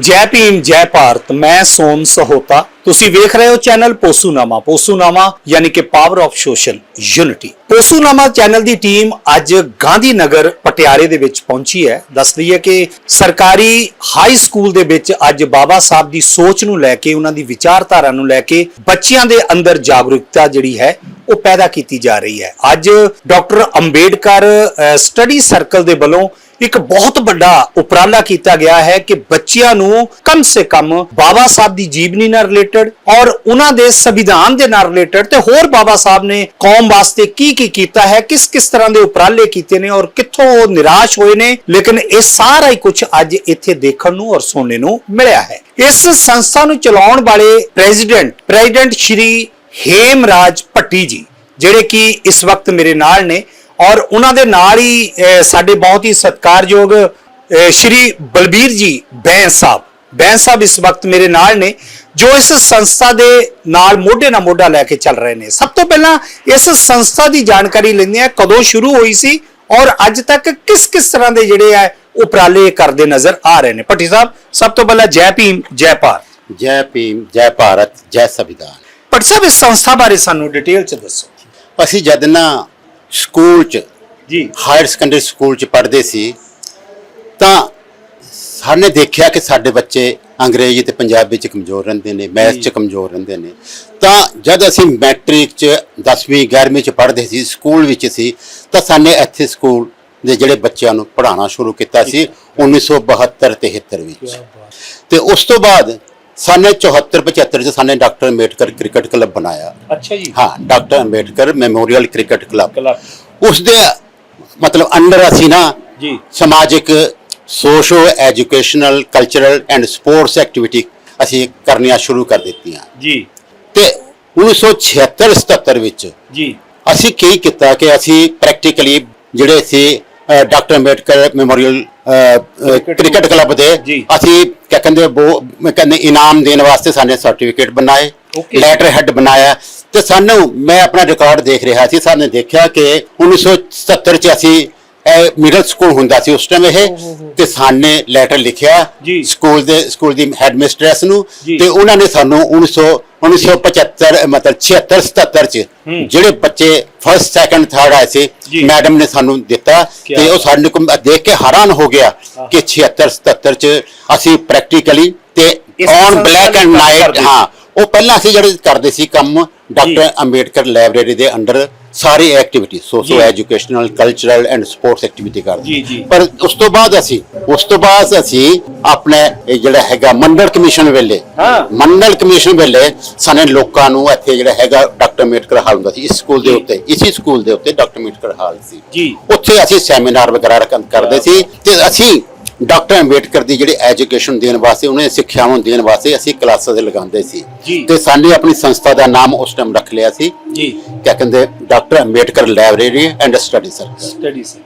ਜੈ ਭੀਮ, ਜੈ ਭਾਰਤ, ਮੈਂ ਸੋਮ ਸਹੋਤਾ। ਤੁਸੀਂ ਵੇਖ ਰਹੇ ਹੋ ਚੈਨਲ ਪੋਸੂਨਾਮਾ। ਪੋਸੂਨਾਮਾ ਯਾਨੀ ਕਿ ਪਾਵਰ ਆਫ ਸੋਸ਼ਲ ਯੂਨਿਟੀ ਪੋਸੂਨਾਮਾ ਚੈਨਲ ਦੀ ਟੀਮ ਅੱਜ ਗਾਂਧੀ ਨਗਰ ਪਟਿਆਲੇ ਦੇ ਵਿੱਚ ਪਹੁੰਚੀ ਹੈ। ਦੱਸਦੀ ਹੈ ਕਿ ਸਰਕਾਰੀ ਹਾਈ ਸਕੂਲ ਦੇ ਵਿੱਚ ਅੱਜ ਬਾਬਾ ਸਾਹਿਬ ਦੀ ਸੋਚ ਨੂੰ ਲੈ ਕੇ, ਉਹਨਾਂ ਦੀ ਵਿਚਾਰਧਾਰਾ ਨੂੰ ਲੈ ਕੇ ਬੱਚਿਆਂ ਦੇ ਅੰਦਰ ਜਾਗਰੂਕਤਾ ਜਿਹੜੀ ਹੈ, ਉਹ ਪੈਦਾ ਕੀਤੀ ਜਾ ਰਹੀ ਹੈ। ਅੱਜ ਡਾਕਟਰ ਅੰਬੇਡਕਰ ਸਟੱਡੀ ਸਰਕਲ ਦੇ ਵੱਲੋਂ ਇੱਕ ਬਹੁਤ ਵੱਡਾ ਉਪਰਾਲਾ ਕੀਤਾ ਗਿਆ ਹੈ ਕਿ ਬੱਚਿਆਂ ਨੂੰ ਕਮ ਸੇ ਕਮ ਬਾਬਾ ਸਾਹਿਬ ਦੀ ਜੀਵਨੀ ਨਾਲ ਰਿਲੇਟਡ ਔਰ ਉਹਨਾਂ ਦੇ ਸੰਵਿਧਾਨ ਦੇ ਨਾਲ ਰਿਲੇਟਡ ਤੇ ਹੋਰ ਬਾਬਾ ਸਾਹਿਬ ਨੇ ਕੌਮ ਵਾਸਤੇ ਕੀ ਕੀ ਕੀਤਾ ਹੈ, ਕਿਸ ਕਿਸ ਤਰ੍ਹਾਂ ਦੇ ਉਪਰਾਲੇ ਕੀਤੇ ਨੇ ਔਰ ਕਿੱਥੋਂ ਉਹ ਨਿਰਾਸ਼ ਹੋਏ ਨੇ, ਲੇਕਿਨ ਇਹ ਸਾਰਾ ਹੀ ਕੁਝ ਅੱਜ ਇੱਥੇ ਦੇਖਣ ਨੂੰ ਔਰ ਸੁਣਨ ਨੂੰ ਮਿਲਿਆ ਹੈ। ਇਸ ਸੰਸਥਾ ਨੂੰ ਚਲਾਉਣ ਵਾਲੇ ਪ੍ਰੈਜ਼ੀਡੈਂਟ ਪ੍ਰੈਜ਼ੀਡੈਂਟ ਸ਼੍ਰੀ ਹੇਮਰਾਜ ਭੱਟੀ ਜੀ, ਜਿਹੜੇ ਕਿ ਇਸ ਵਕਤ ਮੇਰੇ ਨਾਲ ਨੇ ਔਰ ਉਹਨਾਂ ਦੇ ਨਾਲ ਹੀ ਸਾਡੇ ਬਹੁਤ ਹੀ ਸਤਿਕਾਰਯੋਗ ਸ਼੍ਰੀ ਬਲਬੀਰ ਜੀ ਬੈਂਸ ਸਾਹਿਬ। ਬੈਂਸ ਸਾਹਿਬ ਇਸ ਵਕਤ ਮੇਰੇ ਨਾਲ ਨੇ ਜੋ ਇਸ ਸੰਸਥਾ ਦੇ ਨਾਲ ਮੋਢੇ ਨਾਲ ਮੋਢਾ ਲੈ ਕੇ ਚੱਲ ਰਹੇ ਨੇ। ਸਭ ਤੋਂ ਪਹਿਲਾਂ ਇਸ ਸੰਸਥਾ ਦੀ ਜਾਣਕਾਰੀ ਲੈਂਦੇ ਆ ਕਦੋਂ ਸ਼ੁਰੂ ਹੋਈ ਸੀ ਔਰ ਅੱਜ ਤੱਕ ਕਿਸ ਕਿਸ ਤਰ੍ਹਾਂ ਦੇ ਜਿਹੜੇ ਆ ਉਪਰਾਲੇ ਕਰਦੇ ਨਜ਼ਰ ਆ ਰਹੇ ਨੇ। ਭੱਟੀ ਸਾਹਿਬ ਸਭ ਤੋਂ ਪਹਿਲਾਂ ਜੈ ਭੀਮ ਜੈ ਭਾਰਤ। ਜੈ ਭੀਮ ਜੈ ਭਾਰਤ ਜੈ ਸੰਵਿਧਾਨ। ਭੱਟੀ ਸਾਹਿਬ ਇਸ ਸੰਸਥਾ ਬਾਰੇ ਸਾਨੂੰ ਡਿਟੇਲ ਚ ਦੱਸੋ। ਅਸੀਂ ਜਦ ਨਾ ਸਕੂਲ ਚ ਜੀ। ਹਾਇਰ ਸੈਕੰਡਰੀ ਸਕੂਲ ਚ ਪੜ੍ਹਦੇ ਸੀ ਤਾਂ ਸਾਨੇ ਦੇਖਿਆ ਕਿ ਸਾਡੇ ਬੱਚੇ ਅੰਗਰੇਜ਼ੀ ਤੇ ਪੰਜਾਬੀ ਚ ਕਮਜ਼ੋਰ ਰਹਿੰਦੇ ਨੇ ਮੈਥ ਚ ਕਮਜ਼ੋਰ ਰਹਿੰਦੇ ਨੇ। ਤਾਂ ਜਦ ਅਸੀਂ ਮੈਟ੍ਰਿਕ ਚ 10ਵੀਂ 11ਵੀਂ ਚ ਪੜ੍ਹਦੇ ਸੀ ਸਕੂਲ ਵਿੱਚ ਸੀ ਤਾਂ ਸਾਨੇ ਇੱਥੇ ਸਕੂਲ ਦੇ ਜਿਹੜੇ ਬੱਚਿਆਂ ਨੂੰ ਪੜ੍ਹਾਉਣਾ ਸ਼ੁਰੂ ਕੀਤਾ ਸੀ 1972 73 ਵਿੱਚ। ਤੇ ਉਸ ਤੋਂ ਬਾਅਦ ਸਾਨੇ 74 75 ਚ ਸਾਨੇ ਡਾਕਟਰ ਅੰਬੇਡਕਰ ਕ੍ਰਿਕਟ ਕਲੱਬ ਬਣਾਇਆ। ਅੱਛਾ ਜੀ। ਹਾਂ doctor Ambedkar memorial cricket club. ਉਸ ਦੇ ਮਤਲਬ ਅੰਡਰ ਅਸੀਂ ਨਾ ਜੀ। ਸਮਾਜਿਕ socio educational cultural and sports activity ਅਸੀਂ ਕਰਨੀਆਂ ਸ਼ੁਰੂ ਕਰ ਦਿੱਤੀਆਂ। ਜੀ। ਤੇ 1976 77 ਵਿੱਚ ਜੀ। ਅਸੀਂ ਕੀ ਕੀਤਾ ਕਿ ਅਸੀਂ ਪ੍ਰੈਕਟੀਕਲੀ ਜਿਹੜੇ ਸੀ doctor Ambedkar memorial cricket club ਦੇ। ਅਸੀਂ ਕਿਆ ਕਹਿੰਦੇ ਉਹ ਮੈਂ ਕਹਿੰਦੇ ਇਨਾਮ ਦੇਣ ਵਾਸਤੇ ਸਾਡੇ ਸਰਟੀਫਿਕੇਟ ਬਣਾਏ. ਲੈਟਰ ਹੈਡ ਬਣਾਇਆ ਤੇ ਸਾਨੂੰ ਮੈਂ ਆਪਣਾ ਰਿਕਾਰਡ ਦੇਖ ਰਿਹਾ ਸੀ ਸਾਨੂੰ ਦੇਖਿਆ ਕਿ 1970 ਚ ਅਸੀਂ ਮਿਡਲ ਸਕੂਲ ਹੁੰਦਾ ਸੀ ਉਸ ਟਾਈਮ ਇਹ ਤੇ ਸਾਨੇ ਲੈਟਰ ਲਿਖਿਆ। ਸਕੂਲ ਦੇ ਸਕੂਲ ਦੀ ਹੈਡ ਮਿਸਟ੍ਰੈਸ ਨੂੰ। ਤੇ ਉਹਨਾਂ ਨੇ ਸਾਨੂੰ 1900 1975 ਮਤਲਬ 76 77 ਚ ਹੂੰ। ਜਿਹੜੇ ਬੱਚੇ ਫਰਸਟ ਸੈਕੰਡ ਥਰਡ ਆਏ ਸੀ। ਮੈਡਮ ਨੇ ਸਾਨੂੰ ਦਿੱਤਾ ਕਿਆ ਤੇ ਉਹ ਬਾਤ। ਸਾਨੂੰ ਕੋ ਦੇਖ ਕੇ ਹੈਰਾਨ ਹੋ ਗਿਆ। ਕਿ 76 77 ਚ ਅਸੀਂ ਪ੍ਰੈਕਟੀਕਲੀ ਤੇ ਇਸ ਔਨ ਸੰਸਥਾ ਬਲੈਕ ਐਂਡ ਕੰਮ ਨਾਈਟ ਕਰਦੇ ਹਾਂ ਉਹ ਪਹਿਲਾਂ ਅਸੀਂ ਜਿਹੜੇ ਕਰਦੇ ਸੀ ਕੰਮ। ਡਾਕਟਰ ਅੰਬੇਡਕਰ ਲਾਇਬ੍ਰੇਰੀ ਦੇ under sorry activity socio. Educational cultural and sports activity ਕਰਦੇ ਜੀ, ਜੀ। ਪਰ ਉਸ ਤੋਂ ਬਾਅਦ ਅਸੀਂ ਉਸ ਤੋਂ ਬਾਅਦ ਅਸੀਂ ਆਪਣੇ ਇਹ ਜਿਹੜਾ ਹੈਗਾ ਮੰਡਲ ਕਮਿਸ਼ਨ ਵੇਲੇ ਹਾਂ। ਮੰਡਲ ਕਮਿਸ਼ਨ ਵੇਲੇ ਸਾਨੇ ਲੋਕਾਂ ਨੂੰ ਇੱਥੇ ਜਿਹੜਾ ਹੈਗਾ ਡਾਕਟਰ ਅੰਬੇਡਕਰ ਹਾਲ ਹੁੰਦਾ ਸੀ ਇਸ ਸਕੂਲ ਦੇ ਜੀ। ਉੱਤੇ ਇਸੇ ਸਕੂਲ ਦੇ ਉੱਤੇ ਡਾਕਟਰ ਅੰਬੇਡਕਰ ਹਾਲ ਸੀ ਜੀ ਉੱਥੇ ਅਸੀਂ ਸੈਮੀਨਾਰ ਵਗੈਰਾ ਰੱਖ- ਕਰਦੇ ਸੀ ਤੇ ਅਸੀਂ ਡਾਕਟਰ ਅੰਬੇਡਕਰ ਦੀ ਜਿਹੜੀ ਐਜੂਕੇਸ਼ਨ ਦੇਣ ਵਾਸਤੇ ਉਹਨੇ ਸਿੱਖਿਆਵਾਂ ਦੇਣ ਵਾਸਤੇ ਅਸੀਂ ਕਲਾਸਾਂ ਦੇ ਲਗਾਉਂਦੇ ਸੀ। ਜੀ। ਤੇ ਸਾਨੇ ਆਪਣੀ ਸੰਸਥਾ ਦਾ ਨਾਮ ਉਸ ਟਾਈਮ ਰੱਖ ਲਿਆ ਸੀ। ਜੀ। ਕਿਆ ਕਹਿੰਦੇ doctor Ambedkar library and study circle study ਸੀ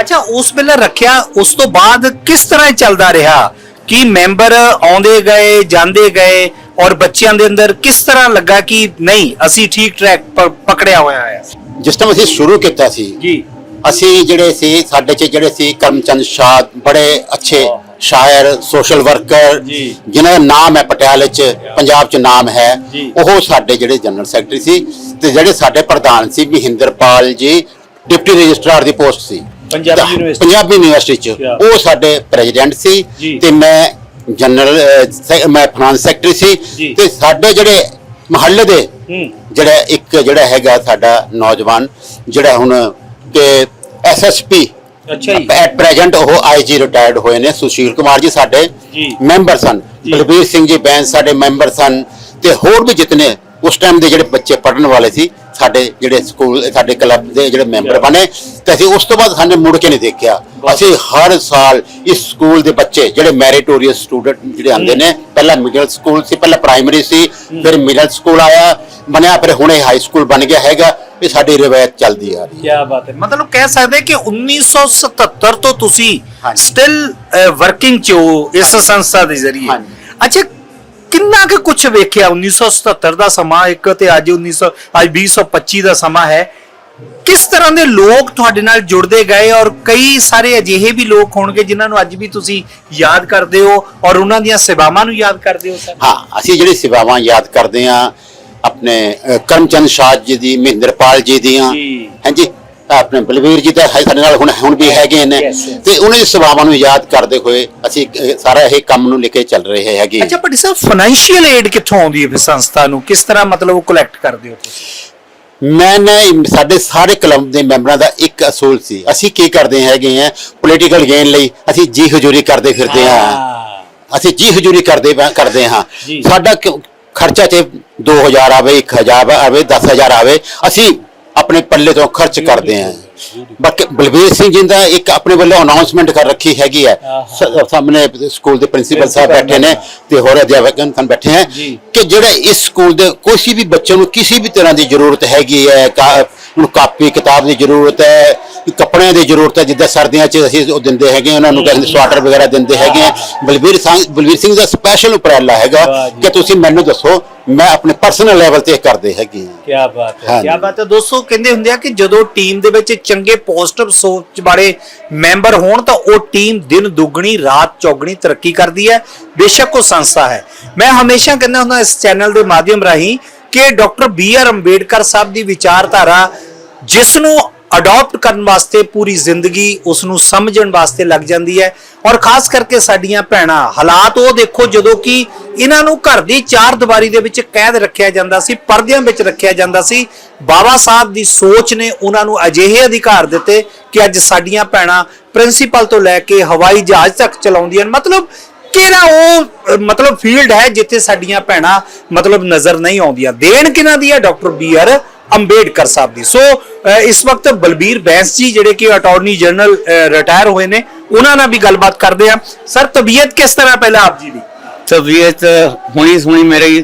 ਅੱਛਾ ਉਸ ਵੇਲੇ ਰੱਖਿਆ ਉਸ ਤੋਂ ਬਾਅਦ ਕਿਸ ਤਰ੍ਹਾਂ ਇਹ ਚੱਲਦਾ ਰਿਹਾ? ਕਿ ਮੈਂਬਰ ਆਉਂਦੇ ਗਏ ਜਾਂਦੇ ਗਏ ਔਰ ਬੱਚਿਆਂ ਦੇ ਅੰਦਰ ਕਿਸ ਤਰ੍ਹਾਂ ਲੱਗਾ ਕਿ ਨਹੀਂ ਅਸੀਂ ਠੀਕ ਟਰੈਕ ਪਕੜਿਆ ਹੋਇਆ ਹੈ? ਜਿਸ ਟਾਈਮ ਅਸੀਂ ਸ਼ੁਰੂ ਕੀਤਾ ਸੀ ਜੀ। ਅਸੀਂ ਜਿਹੜੇ ਸੀ ਸਾਡੇ ਚ ਜਿਹੜੇ ਸੀ ਕਰਮਚੰਦ ਸ਼ਾਹ ਬੜੇ ਅੱਛੇ। ਸ਼ਾਇਰ ਸੋਸ਼ਲ ਵਰਕਰ ਜੀ। ਜਿਨ੍ਹਾਂ ਦਾ ਨਾਮ ਹੈ ਪਟਿਆਲੇ ਚ ਪੰਜਾਬ ਚ ਨਾਮ ਹੈ। ਉਹ ਸਾਡੇ ਜਿਹੜੇ ਜਨਰਲ ਸੈਕਟਰੀ ਸੀ ਤੇ ਜਿਹੜੇ ਸਾਡੇ ਪ੍ਰਧਾਨ ਸੀ ਮਹਿੰਦਰਪਾਲ ਜੀ ਡਿਪਟੀ ਰਜਿਸਟਰਾਰ ਦੀ ਪੋਸਟ ਸੀ ਪੰਜਾਬੀ ਯੂਨੀਵਰਸਿਟੀ। ਪੰਜਾਬੀ ਯੂਨੀਵਰਸਿਟੀ ਚ? ਉਹ ਸਾਡੇ ਪ੍ਰੈਜ਼ੀਡੈਂਟ ਸੀ। ਤੇ ਮੈਂ ਜਨਰਲ ਮੈਂ ਫਾਈਨਾਂਸ ਸੈਕਟਰੀ। ਸੀ ਤੇ ਸਾਡੇ ਜਿਹੜੇ ਮਹੱਲੇ ਦੇ ਜਿਹੜਾ ਇੱਕ ਜਿਹੜਾ ਹੈਗਾ ਸਾਡਾ ਨੌਜਵਾਨ ਜਿਹੜਾ ਹੁਣ ਕਿ ਐਸਐਸਪੀ ਅੱਛਾ ਜੀ ਐਟ ਪ੍ਰੈਜ਼ੈਂਟ ਉਹ ਆਈਜੀ ਰਿਟਾਇਰਡ ਹੋਏ ਨੇ ਸੁਸ਼ੀਲ ਕੁਮਾਰ ਜੀ ਸਾਡੇ ਜੀ। ਮੈਂਬਰ ਸਨ। ਬਲਬੀਰ ਸਿੰਘ ਜੀ ਬੈਂਸ ਸਾਡੇ ਮੈਂਬਰ ਸਨ ਤੇ ਹੋਰ ਵੀ ਜਿਤਨੇ ਉਸ ਟਾਈਮ ਦੇ ਜਿਹੜੇ ਬੱਚੇ ਪੜਨ ਵਾਲੇ ਸੀ ਸਾਡੇ ਜਿਹੜੇ ਸਕੂਲ ਸਾਡੇ ਕਲੱਬ ਦੇ ਜਿਹੜੇ ਮੈਂਬਰ. ਬਣੇ ਤੇ ਅਸੀਂ ਉਸ ਤੋਂ ਬਾਅਦ ਸਾਨੂੰ ਮੁੜ ਕੇ ਨਹੀਂ ਦੇਖਿਆ। ਅਸੀਂ ਹਰ ਸਾਲ ਇਸ ਸਕੂਲ ਦੇ ਬੱਚੇ ਜਿਹੜੇ ਮੈਰਿਟੋਰੀਅਸ ਸਟੂਡੈਂਟ ਜਿਹੜੇ ਆਉਂਦੇ ਨੇ ਪਹਿਲਾਂ ਮਿਡਲ ਸਕੂਲ ਸੀ ਪਹਿਲਾਂ ਪ੍ਰਾਇਮਰੀ ਸੀ ਫਿਰ ਮਿਡਲ ਸਕੂਲ ਆਇਆ ਬਣਿਆ ਫਿਰ ਹੁਣੇ ਹਾਈ ਸਕੂਲ ਬਣ ਗਿਆ ਹੈਗਾ ਇਹ ਸਾਡੀ ਰਿਵਾਇਤ ਚੱਲਦੀ ਆ ਰਹੀ ਹੈ ਕੀ ਬਾਤ ਹੈ ਮਤਲਬ ਕਹਿ ਸਕਦੇ ਕਿ 1977 ਤੋਂ ਤੁਸੀਂ। ਸਟਿਲ ਵਰਕਿੰਗ ਚ ਹੋ ਇਸ ਸੰਸਥਾ ਦੇ ਜ਼ਰੀਏ। ਅੱਛਾ ਕਿੰਨਾ ਕੁ ਕੁਝ ਵੇਖਿਆ? 1977 ਦਾ ਸਮਾਂ ਇੱਕ ਤੇ ਅੱਜ 1900 ਅੱਜ 2025 ਦਾ ਸਮਾਂ ਹੈ। ਕਿਸ ਤਰ੍ਹਾਂ ਦੇ ਲੋਕ ਤੁਹਾਡੇ ਨਾਲ ਜੁੜਦੇ ਗਏ ਔਰ ਕਈ ਸਾਰੇ ਅਜਿਹੇ ਵੀ ਲੋਕ ਹੋਣਗੇ ਜਿਨ੍ਹਾਂ ਨੂੰ ਅੱਜ ਵੀ ਤੁਸੀਂ ਯਾਦ ਕਰਦੇ ਹੋ ਔਰ ਉਹਨਾਂ ਦੀਆਂ ਸੇਵਾਵਾਂ ਨੂੰ ਯਾਦ ਕਰਦੇ ਹੋ ਸਰ? ਹਾਂ ਅਸੀਂ ਜਿਹੜੀ ਸੇਵਾਵਾਂ ਯਾਦ ਕਰਦੇ ਹਾਂ ਆਪਣੇ ਕਰਮਚੰਦ ਸ਼ਾਹ ਜੀ ਦੀ ਮਹਿੰਦਰਪਾਲ ਜੀ ਦੀਆਂ। ਹਾਂਜੀ ਆਪਣੇ ਬਲਵੀਰ ਜੀ ਹੈ ਸਾਡੇ ਨਾਲ ਹੁਣ ਹੁਣ ਵੀ ਹੈਗੇ ਨੇ. ਤੇ ਉਹਨਾਂ ਦੀ ਸੇਵਾਵਾਂ ਨੂੰ ਯਾਦ ਕਰਦੇ ਹੋਏ ਅਸੀਂ ਸਾਰਾ ਇਹ ਕੰਮ ਨੂੰ ਲੈ ਕੇ ਚੱਲ ਰਹੇ ਹੈਗੇ। ਅੱਛਾ ਪਰ ਸਰ ਫਾਈਨੈਂਸ਼ੀਅਲ ਏਡ ਕਿੱਥੋਂ ਆਉਂਦੀ ਹੈ ਫਿਰ ਸੰਸਥਾ ਨੂੰ? ਕਿਸ ਤਰ੍ਹਾਂ ਮਤਲਬ ਉਹ ਕਲੈਕਟ ਕਰਦੇ ਹੋ ਤੁਸੀਂ? ਮੈਂ ਨਾ ਸਾਡੇ ਸਾਰੇ ਕਲੱਬ ਦੇ ਮੈਂਬਰਾਂ ਦਾ ਇੱਕ ਅਸੂਲ ਸੀ। ਅਸੀਂ ਕੀ ਕਰਦੇ ਹੈਗੇ ਆ? ਪੋਲੀਟੀਕਲ ਗੇਨ ਲਈ ਅਸੀਂ ਜੀ ਹਜ਼ੂਰੀ ਕਰਦੇ ਫਿਰਦੇ ਹਾਂ। ਅਸੀਂ ਜੀ ਹਜ਼ੂਰੀ ਕਰਦੇ ਕਰਦੇ ਹਾਂ। ਜੀ। ਸਾਡਾ ਕਿਉਂ- ਖਰਚਾ ਤੇ 2000 ਆਵੇ 1000 ਆਵੇ 10000 ਆਵੇ। ਅਸੀਂ ਆਪਣੇ ਪੱਲੇ ਤੋਂ ਖਰਚ ਕਰਦੇ ਹਾਂ ਬਾਕੀ ਬਲਬੀਰ ਸਿੰਘ ਜੀ ਦਾ ਇੱਕ ਆਪਣੇ ਵੱਲੋਂ ਅਨਾਉਂਸਮੈਂਟ ਕਰ ਰੱਖੀ ਹੈਗੀ ਹੈ ਸ- ਸਾਹਮਣੇ ਸਕੂਲ ਦੇ ਪ੍ਰਿੰਸੀਪਲ ਸਾਹਿਬ ਬੈਠੇ ਨੇ ਤੇ ਹੋਰ ਅਧਿਆਪਕ ਹਨ ਬੈਠੇ ਹੈ। ਕਿ ਜਿਹੜੇ ਇਸ ਸਕੂਲ ਦੇ ਕੋਈ ਵੀ ਬੱਚੇ ਨੂੰ ਕਿਸੇ ਵੀ ਤਰ੍ਹਾਂ ਦੀ ਜ਼ਰੂਰਤ ਹੈਗੀ ਹੈ ਕਾ- ਉਹਨੂੰ ਕਾਪੀ ਕਿਤਾਬ ਦੀ ਜ਼ਰੂਰਤ ਹੈ ਕੱਪੜਿਆਂ ਦੀ ਜ਼ਰੂਰਤ ਹੈ ਜਿੱਦਾਂ ਸਰਦੀਆਂ 'ਚ ਅਸੀਂ ਉਹ ਦਿੰਦੇ ਹੈਗੇ ਉਹਨਾਂ ਨੂੰ ਕਹਿੰਦੇ ਸਵਾਟਰ ਵਗੈਰਾ ਦਿੰਦੇ ਹੈਗੇ। ਆ ਬਲਬੀਰ ਸਿੰਘ ਬਲਬੀਰ ਸਿੰਘ ਦਾ ਸਪੈਸ਼ਲ ਉਪਰਾਲਾ ਹੈਗਾ। ਕਿ ਤੁਸੀਂ ਮੈਨੂੰ ਦੱਸੋ ਮੈਂ ਆਪਣੇ ਪਰਸਨਲ ਲੈਵਲ ਤੇ ਕਰਦੇ ਹੈਗੇ। ਕੀ ਬਾਤ ਹੈ। ਕੀ ਬਾਤ ਹੈ। ਦੋਸਤੋ ਕਹਿੰਦੇ ਹੁੰਦੇ ਆ ਕਿ ਜਦੋਂ ਟੀਮ ਦੇ ਵਿੱਚ ਚੰਗੇ ਪੋਜ਼ਿਟਿਵ ਸੋਚ ਵਾਲੇ ਮੈਂਬਰ ਹੋਣ ਤਾਂ ਉਹ ਟੀਮ ਦਿਨ ਦੁੱਗਣੀ ਰਾਤ ਚੌਗਣੀ ਤਰੱਕੀ ਕਰਦੀ ਹੈ। ਬੇਸ਼ੱਕ ਉਹ ਸੰਸਥਾ ਹੈ। ਮੈਂ ਹਮੇਸ਼ਾ ਕਹਿੰਦਾ ਹੁੰਦਾ ਇਸ ਚੈਨਲ ਦੇ ਮਾਧਿਅਮ ਰਾਹੀਂ ਕਿ doctor B R Ambedkar Sahib ਦੀ ਵਿਚਾਰਧਾਰਾ ਜਿਸ ਨੂੰ ਅਡਾਪਟ ਕਰਨ ਵਾਸਤੇ ਪੂਰੀ ਜ਼ਿੰਦਗੀ ਉਸ ਨੂੰ ਸਮਝਣ ਵਾਸਤੇ ਲੱਗ ਜਾਂਦੀ ਹੈ ਔਰ ਖਾਸ ਕਰਕੇ ਸਾਡੀਆਂ ਭੈਣਾਂ, ਹਾਲਾਤ ਉਹ ਦੇਖੋ ਜਦੋਂ ਕਿ ਇਹਨਾਂ ਨੂੰ ਘਰ ਦੀ ਚਾਰ ਦੀਵਾਰੀ ਦੇ ਵਿੱਚ ਕੈਦ ਰੱਖਿਆ ਜਾਂਦਾ ਸੀ, ਪਰਦਿਆਂ ਵਿੱਚ ਰੱਖਿਆ ਜਾਂਦਾ ਸੀ ਬਾਬਾ ਸਾਹਿਬ ਦੀ ਸੋਚ ਨੇ ਉਹਨਾਂ ਨੂੰ ਅਜਿਹੇ ਅਧਿਕਾਰ ਦਿੱਤੇ ਕਿ ਅੱਜ ਸਾਡੀਆਂ ਭੈਣਾਂ ਪ੍ਰਿੰਸੀਪਲ ਤੋਂ ਲੈ ਕੇ ਹਵਾਈ ਜਹਾਜ਼ ਤੱਕ ਚਲਾਉਂਦੀਆਂ ਮਤਲਬ ਮਤਲਬ ਕਿਹੜਾ ਉਹ ਅਹ, ਮਤਲਬ ਫੀਲਡ ਹੈ ਜਿੱਥੇ ਸਾਡੀਆਂ ਭੈਣਾਂ ਮਤਲਬ ਨਜ਼ਰ ਨਹੀਂ ਆਉਂਦੀਆਂ ਦੇਣ ਕਿਹਨਾਂ ਦੀ ਹੈ doctor B R Ambedkar sahib ਦੀ ਸੋ ਅਹ, ਇਸ ਵਕਤ ਬਲਬੀਰ ਬੈਂਸ ਜੀ ਜਿਹੜੇ ਕਿ ਅਟਾਰਨੀ ਜਨਰਲ ਰਿਟਾਇਰ ਹੋਏ ਨੇ ਉਹਨਾਂ ਨਾਲ ਵੀ ਗੱਲਬਾਤ ਕਰਦੇ ਆ ਸਰ ਤਬੀਅਤ ਕਿਸ ਤਰ੍ਹਾਂ ਪਹਿਲਾਂ ਆਪ ਜੀ ਦੀ तबीयत हुई हुई मेरी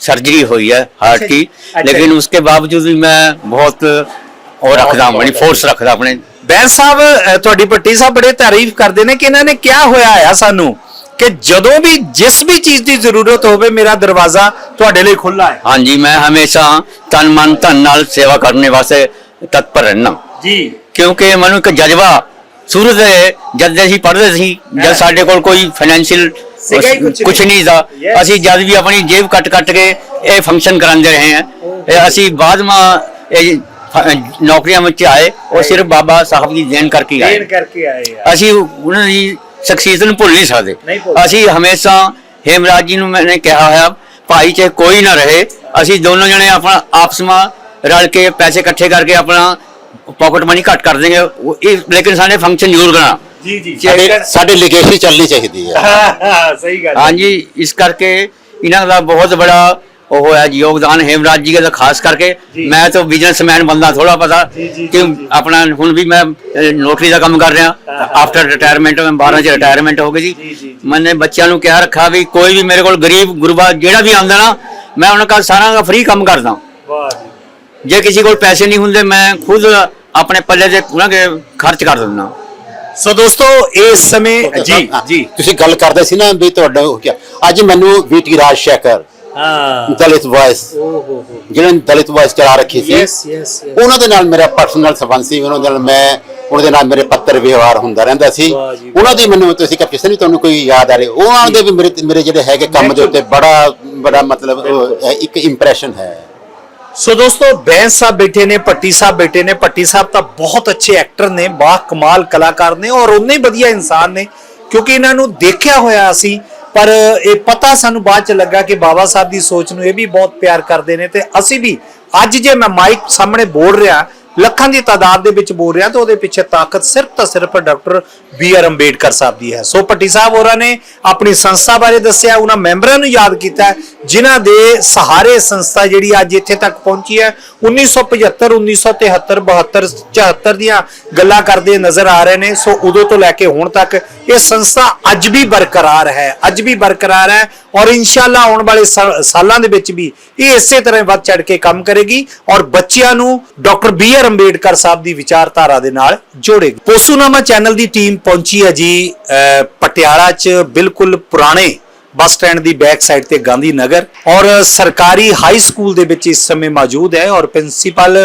सर्जरी हुई है हार्ट की अच्छा। लेकिन उसके बावजूद भी मैं बहुत और रखदा अपनी फोर्स रखदा अपने ਬੈਂਸ ਸਾਹਿਬ ਅਹ, ਤੁਹਾਡੀ ਭੱਟੀ ਸਾਹਿਬ ਬੜੇ ਤਾਰੀਫ ਕਰਦੇ ਨੇ ਕਿ ਇਹਨਾਂ ਨੇ ਕਿਹਾ ਹੋਇਆ ਆ ਸਾਨੂੰ ਕਿ ਜਦੋਂ ਵੀ ਜਿਸ ਵੀ ਚੀਜ਼ ਦੀ ਜ਼ਰੂਰਤ ਹੋਵੇ ਮੇਰਾ ਦਰਵਾਜ਼ਾ ਤੁਹਾਡੇ ਲਈ ਖੁੱਲਾ ਹੈ। ਹਾਂਜੀ ਮੈਂ ਹਮੇਸ਼ਾ ਤਨ ਮਨ ਧਨ ਨਾਲ ਸੇਵਾ ਕਰਨ ਵਾਸਤੇ ਤਤਪਰ ਰਹਿਣਾ ਜੀ। ਕਿਉਂਕਿ ਮੈਨੂੰ ਇੱਕ ਜਜ਼ਬਾ ਸ਼ੁਰੂ ਦੇ ਜਦ ਅਸੀਂ ਪੜ੍ਹਦੇ ਸੀ ਜਦ ਸਾਡੇ ਕੋਲ ਕੋਈ ਫਾਈਨੈਂਸ਼ੀਅਲ ਕੁਝ ਨਹੀਂ। ਦਾ ਅਸੀਂ ਜਦ ਵੀ ਆਪਣੀ ਜੇਬ ਕੱਟ ਕੱਟ ਕੇ ਇਹ ਫੰਕਸ਼ਨ ਕਰਾਉਂਦੇ ਰਹੇ ਹਾਂ। ਅਸੀਂ ਬਾਅਦ ਮਾ ਇਹ ਨੌਕਰੀਆਂ ਵਿੱਚ ਆਏ ਉਹ ਸਿਰਫ ਬਾਬਾ ਸਾਹਿਬ ਦੀ ਦੇਣ ਕਰਕੇ ਆਏ। ਅਸੀਂ ਉਹਨਾਂ ਦੀ ਸ਼ਖਸੀਅਤ ਨੂੰ ਭੁੱਲ ਨਹੀਂ ਸਕਦੇ। ਨਹੀਂ ਭੁੱਲ ਅਸੀਂ ਹਮੇਸ਼ਾ ਹੇਮਰਾਜ ਜੀ ਨੂੰ ਮੈंने ਕਿਹਾ ਹੋਇਆ ਭਾਈ ਚਾਹੇ ਕੋਈ ਨਾ ਰਹੇ ਅਸੀਂ ਦੋਨੋਂ ਜਣੇ ਆਪਣਾ ਆਪਸ ਵਿੱਚ ਰਲ ਕੇ ਪੈਸੇ ਇਕੱਠੇ ਕਰਕੇ ਆਪਣਾ ਪਾਕਟ ਮਨੀ ਘੱਟ ਕਰ ਉਹ ਇਹ ਲੇਕਿਨ ਸਾਡੇ ਫੰਕਸ਼ਨ ਜ਼ਰੂਰ ਕਰਾਂ ਜੀ ਜੀ। ਸਾਡੇ ਸਾਡੇ ਲਿਗੇਸੀ ਚੱਲਣੀ ਚਾਹੀਦੀ ਹੈ ਸਹੀ ਗੱਲ ਹੈ। ਹਾਂਜੀ ਇਸ ਕਰਕੇ ਇਹਨਾਂ ਦਾ ਬਹੁਤ ਬੜਾ ਉਹ ਹੈ ਜੀ ਯੋਗਦਾਨ ਹੇਮਰਾਜ ਜੀ ਦਾ ਖਾਸ ਕਰਕੇ। ਜੀ। ਮੈਂ ਤਾਂ ਬਿਜ਼ਨਸਮੈਨ ਬੰਦਾ ਥੋੜਾ ਪਤਾ ਜੀ, ਜੀ, ਕਿ ਜੀ, ਜੀ। ਆਪਣਾ ਹੁਣ ਵੀ ਮੈਂ ਨੌਕਰੀ ਦਾ ਕੰਮ ਕਰ ਰਿਹਾ। ਆਫਟਰ ਰਿਟਾਇਰਮੈਂਟ ਮੈਂ 12 ਚ ਰਿਟਾਇਰਮੈਂਟ ਹੋ ਗਈ ਜੀ। ਮੈਨੇ ਬੱਚਿਆਂ ਨੂੰ ਕਿਹਾ ਰੱਖਾ ਵੀ ਕੋਈ ਵੀ ਮੇਰੇ ਕੋਲ ਗਰੀਬ ਗੁਰਬਾ ਜਿਹੜਾ ਵੀ ਆਉਂਦਾ ਨਾ ਮੈਂ ਉਹਨਾਂ ਦਾ ਸਾਰਾ ਦਾ ਫ੍ਰੀ ਕੰਮ ਕਰਦਾ। ਵਾਹ ਜੀ। ਜੇ ਕਿਸੇ ਕੋਲ ਪੈਸੇ ਨਹੀਂ ਹੁੰਦੇ ਮੈਂ ਖੁਦ ਆਪਣੇ ਪੱਲੇ ਤੇ ਉਹਨਾਂ ਦੇ ਖਰਚ ਕਰ ਦਿੰਦਾ। ਸੋ ਦੋਸਤੋ ਇਸ ਸਮੇਂ ਜੀ ਜੀ। ਤੁਸੀਂ ਗੱਲ ਕਰਦੇ ਸੀ ਨਾ ਵੀ ਤੁਹਾਡਾ ਅੱਜ ਮੈਨੂੰ ਵੀਟੀ ਰਾਜ ਸ਼ੇਖਰ ਹਾਂ। ਦਲਿਤ ਵਾਇਸ। ਓ ਹੋ ਹੋ ਜਿਹਨਾਂ ਨੇ ਦਲਿਤ ਵਾਇਸ ਚਲਾ ਰੱਖੀ ਸੀ ਯੈਸ ਯੈਸ ਉਹਨਾਂ ਦੇ ਨਾਲ ਮੇਰਾ ਪਰਸਨਲ ਸੰਬੰਧ ਸੀ ਉਹਨਾਂ ਦੇ ਨਾਲ ਮੈਂ ਉਹਨਾਂ ਦੇ ਨਾਲ ਮੇਰੇ ਪੱਤਰ ਵਿਵਹਾਰ ਹੁੰਦਾ ਰਹਿੰਦਾ ਸੀ। ਉਹਨਾਂ ਦੀ ਮੈਨੂੰ ਤੁਸੀਂ ਕਿ ਕਿਸੇ ਨਹੀਂ ਤੁਹਾਨੂੰ ਕੋਈ ਯਾਦ ਆ ਰਿਹਾ ਉਹਨਾਂ ਦੇ ਵੀ ਮੇਰੇ ਮੇਰੇ ਜਿਹੜੇ ਹੈਗੇ ਕੰਮ ਦੇ ਉੱਤੇ ਬੜਾ ਬੜਾ ਮਤਲਬ ਇੱਕ ਇੰਪ੍ਰੈਸ਼ਨ ਹੈ। ਸੋ ਦੋਸਤੋ ਬੈਂਸ ਸਾਹਿਬ ਬੈਠੇ ਨੇ ਪੱਟੀ ਸਾਹਿਬ ਬੈਠੇ ਨੇ ਪੱਟੀ ਸਾਹਿਬ ਤਾਂ ਬਹੁਤ ਅੱਛੇ ਐਕਟਰ ਨੇ ਬਾ ਕਮਾਲ ਕਲਾਕਾਰ ਨੇ ਔਰ ਹੀ ਵਧੀਆ ਇਨਸਾਨ ਨੇ ਕਿਉਂਕਿ ਇਹਨਾਂ ਨੂੰ ਦੇਖਿਆ ਹੋਇਆ ਅਸੀਂ ਪਰ ਇਹ ਪਤਾ ਸਾਨੂੰ ਬਾਅਦ ਚ ਲੱਗਾ ਕਿ ਬਾਬਾ ਸਾਹਿਬ ਦੀ ਸੋਚ ਨੂੰ ਇਹ ਵੀ ਬਹੁਤ ਪਿਆਰ ਕਰਦੇ ਨੇ ਤੇ ਅਸੀਂ ਵੀ ਅੱਜ ਜੇ ਮੈਂ ਮਾਈਕ ਸਾਹਮਣੇ ਬੋਲ ਰਿਹਾ ਲੱਖਾਂ ਦੀ ਤਾਦਾਦ ਦੇ ਵਿੱਚ ਬੋਲ ਰਿਹਾ ਤਾਂ ਉਹਦੇ ਪਿੱਛੇ ਤਾਕਤ ਸਿਰਫ ਤਾਂ ਸਿਰਫ doctor B R Ambedkar Sahib ਦੀ ਹੈ। ਸੋ ਪੱਟੀ ਸਾਹਿਬ ਹੋਰਾਂ ਨੇ ਆਪਣੀ ਸੰਸਥਾ ਬਾਰੇ ਦੱਸਿਆ, ਉਹਨਾਂ ਮੈਂਬਰਾਂ ਨੂੰ ਯਾਦ ਕੀਤਾ ਜਿਨ੍ਹਾਂ ਦੇ ਸਹਾਰੇ ਸੰਸਥਾ ਜਿਹੜੀ ਅੱਜ ਇੱਥੇ ਤੱਕ ਪਹੁੰਚੀ ਹੈ 1975 1973 72 74 ਦੀਆਂ ਗੱਲਾਂ ਕਰਦੇ ਨਜ਼ਰ ਆ ਰਹੇ ਨੇ। ਸੋ ਉਦੋਂ ਤੋਂ ਲੈ ਕੇ ਹੁਣ ਤੱਕ ਇਹ ਸੰਸਥਾ ਅੱਜ ਵੀ ਬਰਕਰਾਰ ਹੈ, ਅੱਜ ਵੀ ਬਰਕਰਾਰ ਹੈ ਔਰ ਇਨਸ਼ਾਅੱਲਾ ਆਉਣ ਵਾਲੇ ਸਾ- ਸਾਲਾਂ ਦੇ ਵਿੱਚ ਵੀ ਇਹ ਇਸੇ ਤਰ੍ਹਾਂ ਵੱਧ ਚੜ ਕੇ ਕੰਮ ਕਰੇਗੀ ਔਰ ਬੱਚਿਆਂ ਨੂੰ doctor B R Ambedkar Sahib ਦੀ ਵਿਚਾਰਧਾਰਾ ਦੇ ਨਾਲ ਜੋੜੇਗੀ ਪੋਸੂਨਾਮਾ ਚੈਨਲ ਦੀ ਟੀਮ ਪਹੁੰਚੀ ਹੈ ਜੀ ਅਹ, ਪਟਿਆਲਾ 'ਚ ਬਿਲਕੁਲ ਪੁਰਾਣੇ ਬੱਸ ਸਟੈਂਡ ਦੀ ਬੈਕ ਸਾਈਡ ਤੇ ਗਾਂਧੀ ਨਗਰ ਔਰ ਸਰਕਾਰੀ ਹਾਈ ਸਕੂਲ ਦੇ ਵਿੱਚ ਇਸ ਸਮੇਂ ਮੌਜੂਦ ਹੈ ਔਰ ਪ੍ਰਿੰਸੀਪਲ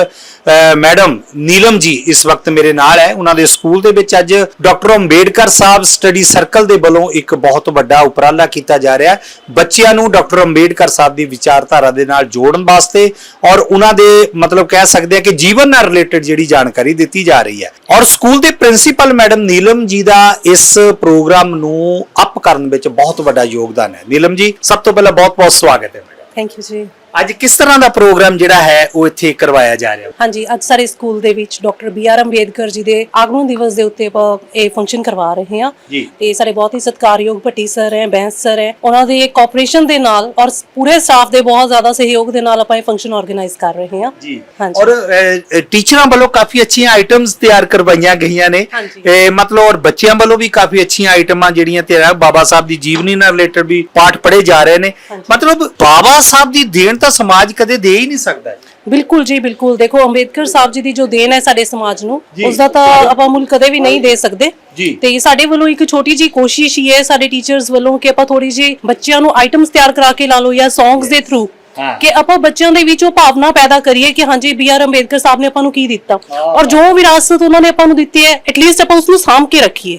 ਮੈਡਮ ਨੀਲਮ ਜੀ ਇਸ ਵਕਤ ਮੇਰੇ ਨਾਲ ਹੈ। ਉਹਨਾਂ ਦੇ ਸਕੂਲ ਦੇ ਵਿੱਚ ਅੱਜ doctor Ambedkar Sahib study circle ਦੇ ਵੱਲੋਂ ਇੱਕ ਬਹੁਤ ਵੱਡਾ ਉਪਰਾਲਾ ਕੀਤਾ ਜਾ ਰਿਹਾ ਬੱਚਿਆਂ ਨੂੰ ਡਾਕਟਰ ਅੰਬੇਡਕਰ ਸਾਹਿਬ ਦੀ ਵਿਚਾਰਧਾਰਾ ਦੇ ਨਾਲ ਜੋੜਨ ਵਾਸਤੇ ਔਰ ਉਹਨਾਂ ਦੇ ਮਤਲਬ ਕਹਿ ਸਕਦੇ ਆ ਕਿ ਜੀਵਨ ਨਾਲ ਰਿਲੇਟਡ ਜਿਹੜੀ ਜਾਣਕਾਰੀ ਦਿੱਤੀ ਜਾ ਰਹੀ ਹੈ। ਔਰ ਸਕੂਲ ਦੇ ਪ੍ਰਿੰਸੀਪਲ ਮੈਡਮ ਨੀਲਮ ਜੀ ਦਾ ਇਸ ਪ੍ਰੋਗਰਾਮ ਨੂੰ ਅਪ ਕਰਨ ਵਿੱਚ ਬਹੁਤ ਵੱਡਾ ਯੋਗਦਾਨ ਹੈ। ਨੀਲਮ ਜੀ, ਸਭ ਤੋਂ ਪਹਿਲਾਂ ਬਹੁਤ ਬਹੁਤ ਸਵਾਗਤ ਹੈ ਮੈਡਮ। ਥੈਂਕ ਯੂ ਜੀ। ਅੱਜ ਕਿਸ ਤਰ੍ਹਾਂ ਦਾ ਪ੍ਰੋਗਰਾਮ ਜਿਹੜਾ ਹੈ ਉਹ ਇੱਥੇ ਕਰਵਾਇਆ ਜਾ ਰਿਹਾ? ਹੈ ਹਾਂਜੀ ਅੱਜ ਸਾਰੇ ਸਕੂਲ ਦੇ ਵਿੱਚ doctor B R Ambedkar ji ਦੇ ਆਗਮਨ ਦਿਵਸ ਦੇ ਉੱਤੇ ਆਪਾਂ ਇਹ ਫੰਕਸ਼ਨ ਕਰਵਾ ਰਹੇ ਹਾਂ। ਜੀ। ਤੇ ਸਾਰੇ ਬਹੁਤ ਹੀ ਸਤਿਕਾਰਯੋਗ ਭੱਟੀ ਸਰ ਹੈ ਬੈਂਸ ਸਰ ਹੈ। ਉਹਨਾਂ ਦੇ ਕੋਆਪਰੇਸ਼ਨ ਦੇ ਨਾਲ ਔਰ ਪੂਰੇ ਸਟਾਫ ਦੇ ਬਹੁਤ ਜ਼ਿਆਦਾ ਸਹਿਯੋਗ ਦੇ ਨਾਲ ਆਪਾਂ ਇਹ ਫੰਕਸ਼ਨ ਆਰਗੇਨਾਈਜ਼ ਕਰ ਰਹੇ ਹਾਂ। ਜੀ। ਹਾਂਜੀ। ਔਰ ਟੀਚਰਾਂ ਵੱਲੋਂ ਕਾਫੀ ਅੱਛੀਆਂ ਆਈਟਮਸ ਤਿਆਰ ਕਰਵਾਈਆਂ ਗਈਆਂ ਨੇ। ਹਾਂਜੀ। ਇਹ ਮਤਲਬ ਔਰ ਬੱਚਿਆਂ ਵੱਲੋਂ ਵੀ ਕਾਫੀ ਅੱਛੀਆਂ ਆਈਟਮਾਂ ਜਿਹੜੀਆਂ ਤਿਆਰ ਬਾਬਾ ਸਾਹਿਬ ਦੀ ਜੀਵਨੀ ਨਾਲ ਰਿਲੇਟਡ ਵੀ ਪਾਠ ਪੜ੍ਹੇ ਜਾ ਰਹੇ ਨੇ। ਮਤਲਬ ਬਾਬਾ ਸਾਹਿਬ ਦੀ ਦੇਣ ਤਾਂ ਸਮਾਜ ਕਦੇ ਦੇ ਹੀ ਨਹੀਂ ਸਕਦਾ ਬਿਲਕੁਲ ਜੀ ਬਿਲਕੁਲ। ਦੇਖੋ ਅੰਬੇਦਕਰ ਸਾਹਿਬ ਜੀ ਦੀ ਜੋ ਦੇਣ ਹੈ ਸਾਡੇ ਸਮਾਜ ਨੂੰ ਜੀ। ਉਸ ਦਾ ਤਾਂ ਆਪਾਂ ਮੁੱਲ ਕਦੇ ਵੀ ਨਹੀਂ ਦੇ ਸਕਦੇ। ਜੀ। ਤੇ ਸਾਡੇ ਵੱਲੋਂ ਇੱਕ ਛੋਟੀ ਜੀ ਕੋਸ਼ਿਸ਼ ਹੀ ਹੈ ਸਾਡੇ ਟੀਚਰਸ ਵੱਲੋਂ ਕਿ ਆਪਾਂ ਥੋੜੀ ਜੀ ਬੱਚਿਆਂ ਨੂੰ ਆਈਟਮਸ ਤਿਆਰ ਕਰਾ ਕੇ ਲਾ ਲਓ ਜਾਂ ਸੌਂਗਸ ਦੇ ਥਰੂ ਹਾਂ। ਕਿ ਆਪਾਂ ਬੱਚਿਆਂ ਦੇ ਵਿੱਚ ਉਹ ਭਾਵਨਾ ਪੈਦਾ ਕਰੀਏ ਕਿ ਹਾਂਜੀ ਬੀ ਆਰ ਅੰਬੇਦਕਰ ਸਾਹਿਬ ਨੇ ਆਪਾਂ ਨੂੰ ਕੀ ਦਿੱਤਾ। ਔਰ ਜੋ ਵਿਰਾਸਤ ਉਹਨਾਂ ਨੇ ਆਪਾਂ ਨੂੰ ਦਿੱਤੀ ਹੈ ਐਟਲੀਸਟ ਆਪਾਂ ਉਸ ਨੂੰ ਸਾਂਭ ਕੇ ਰੱਖੀਏ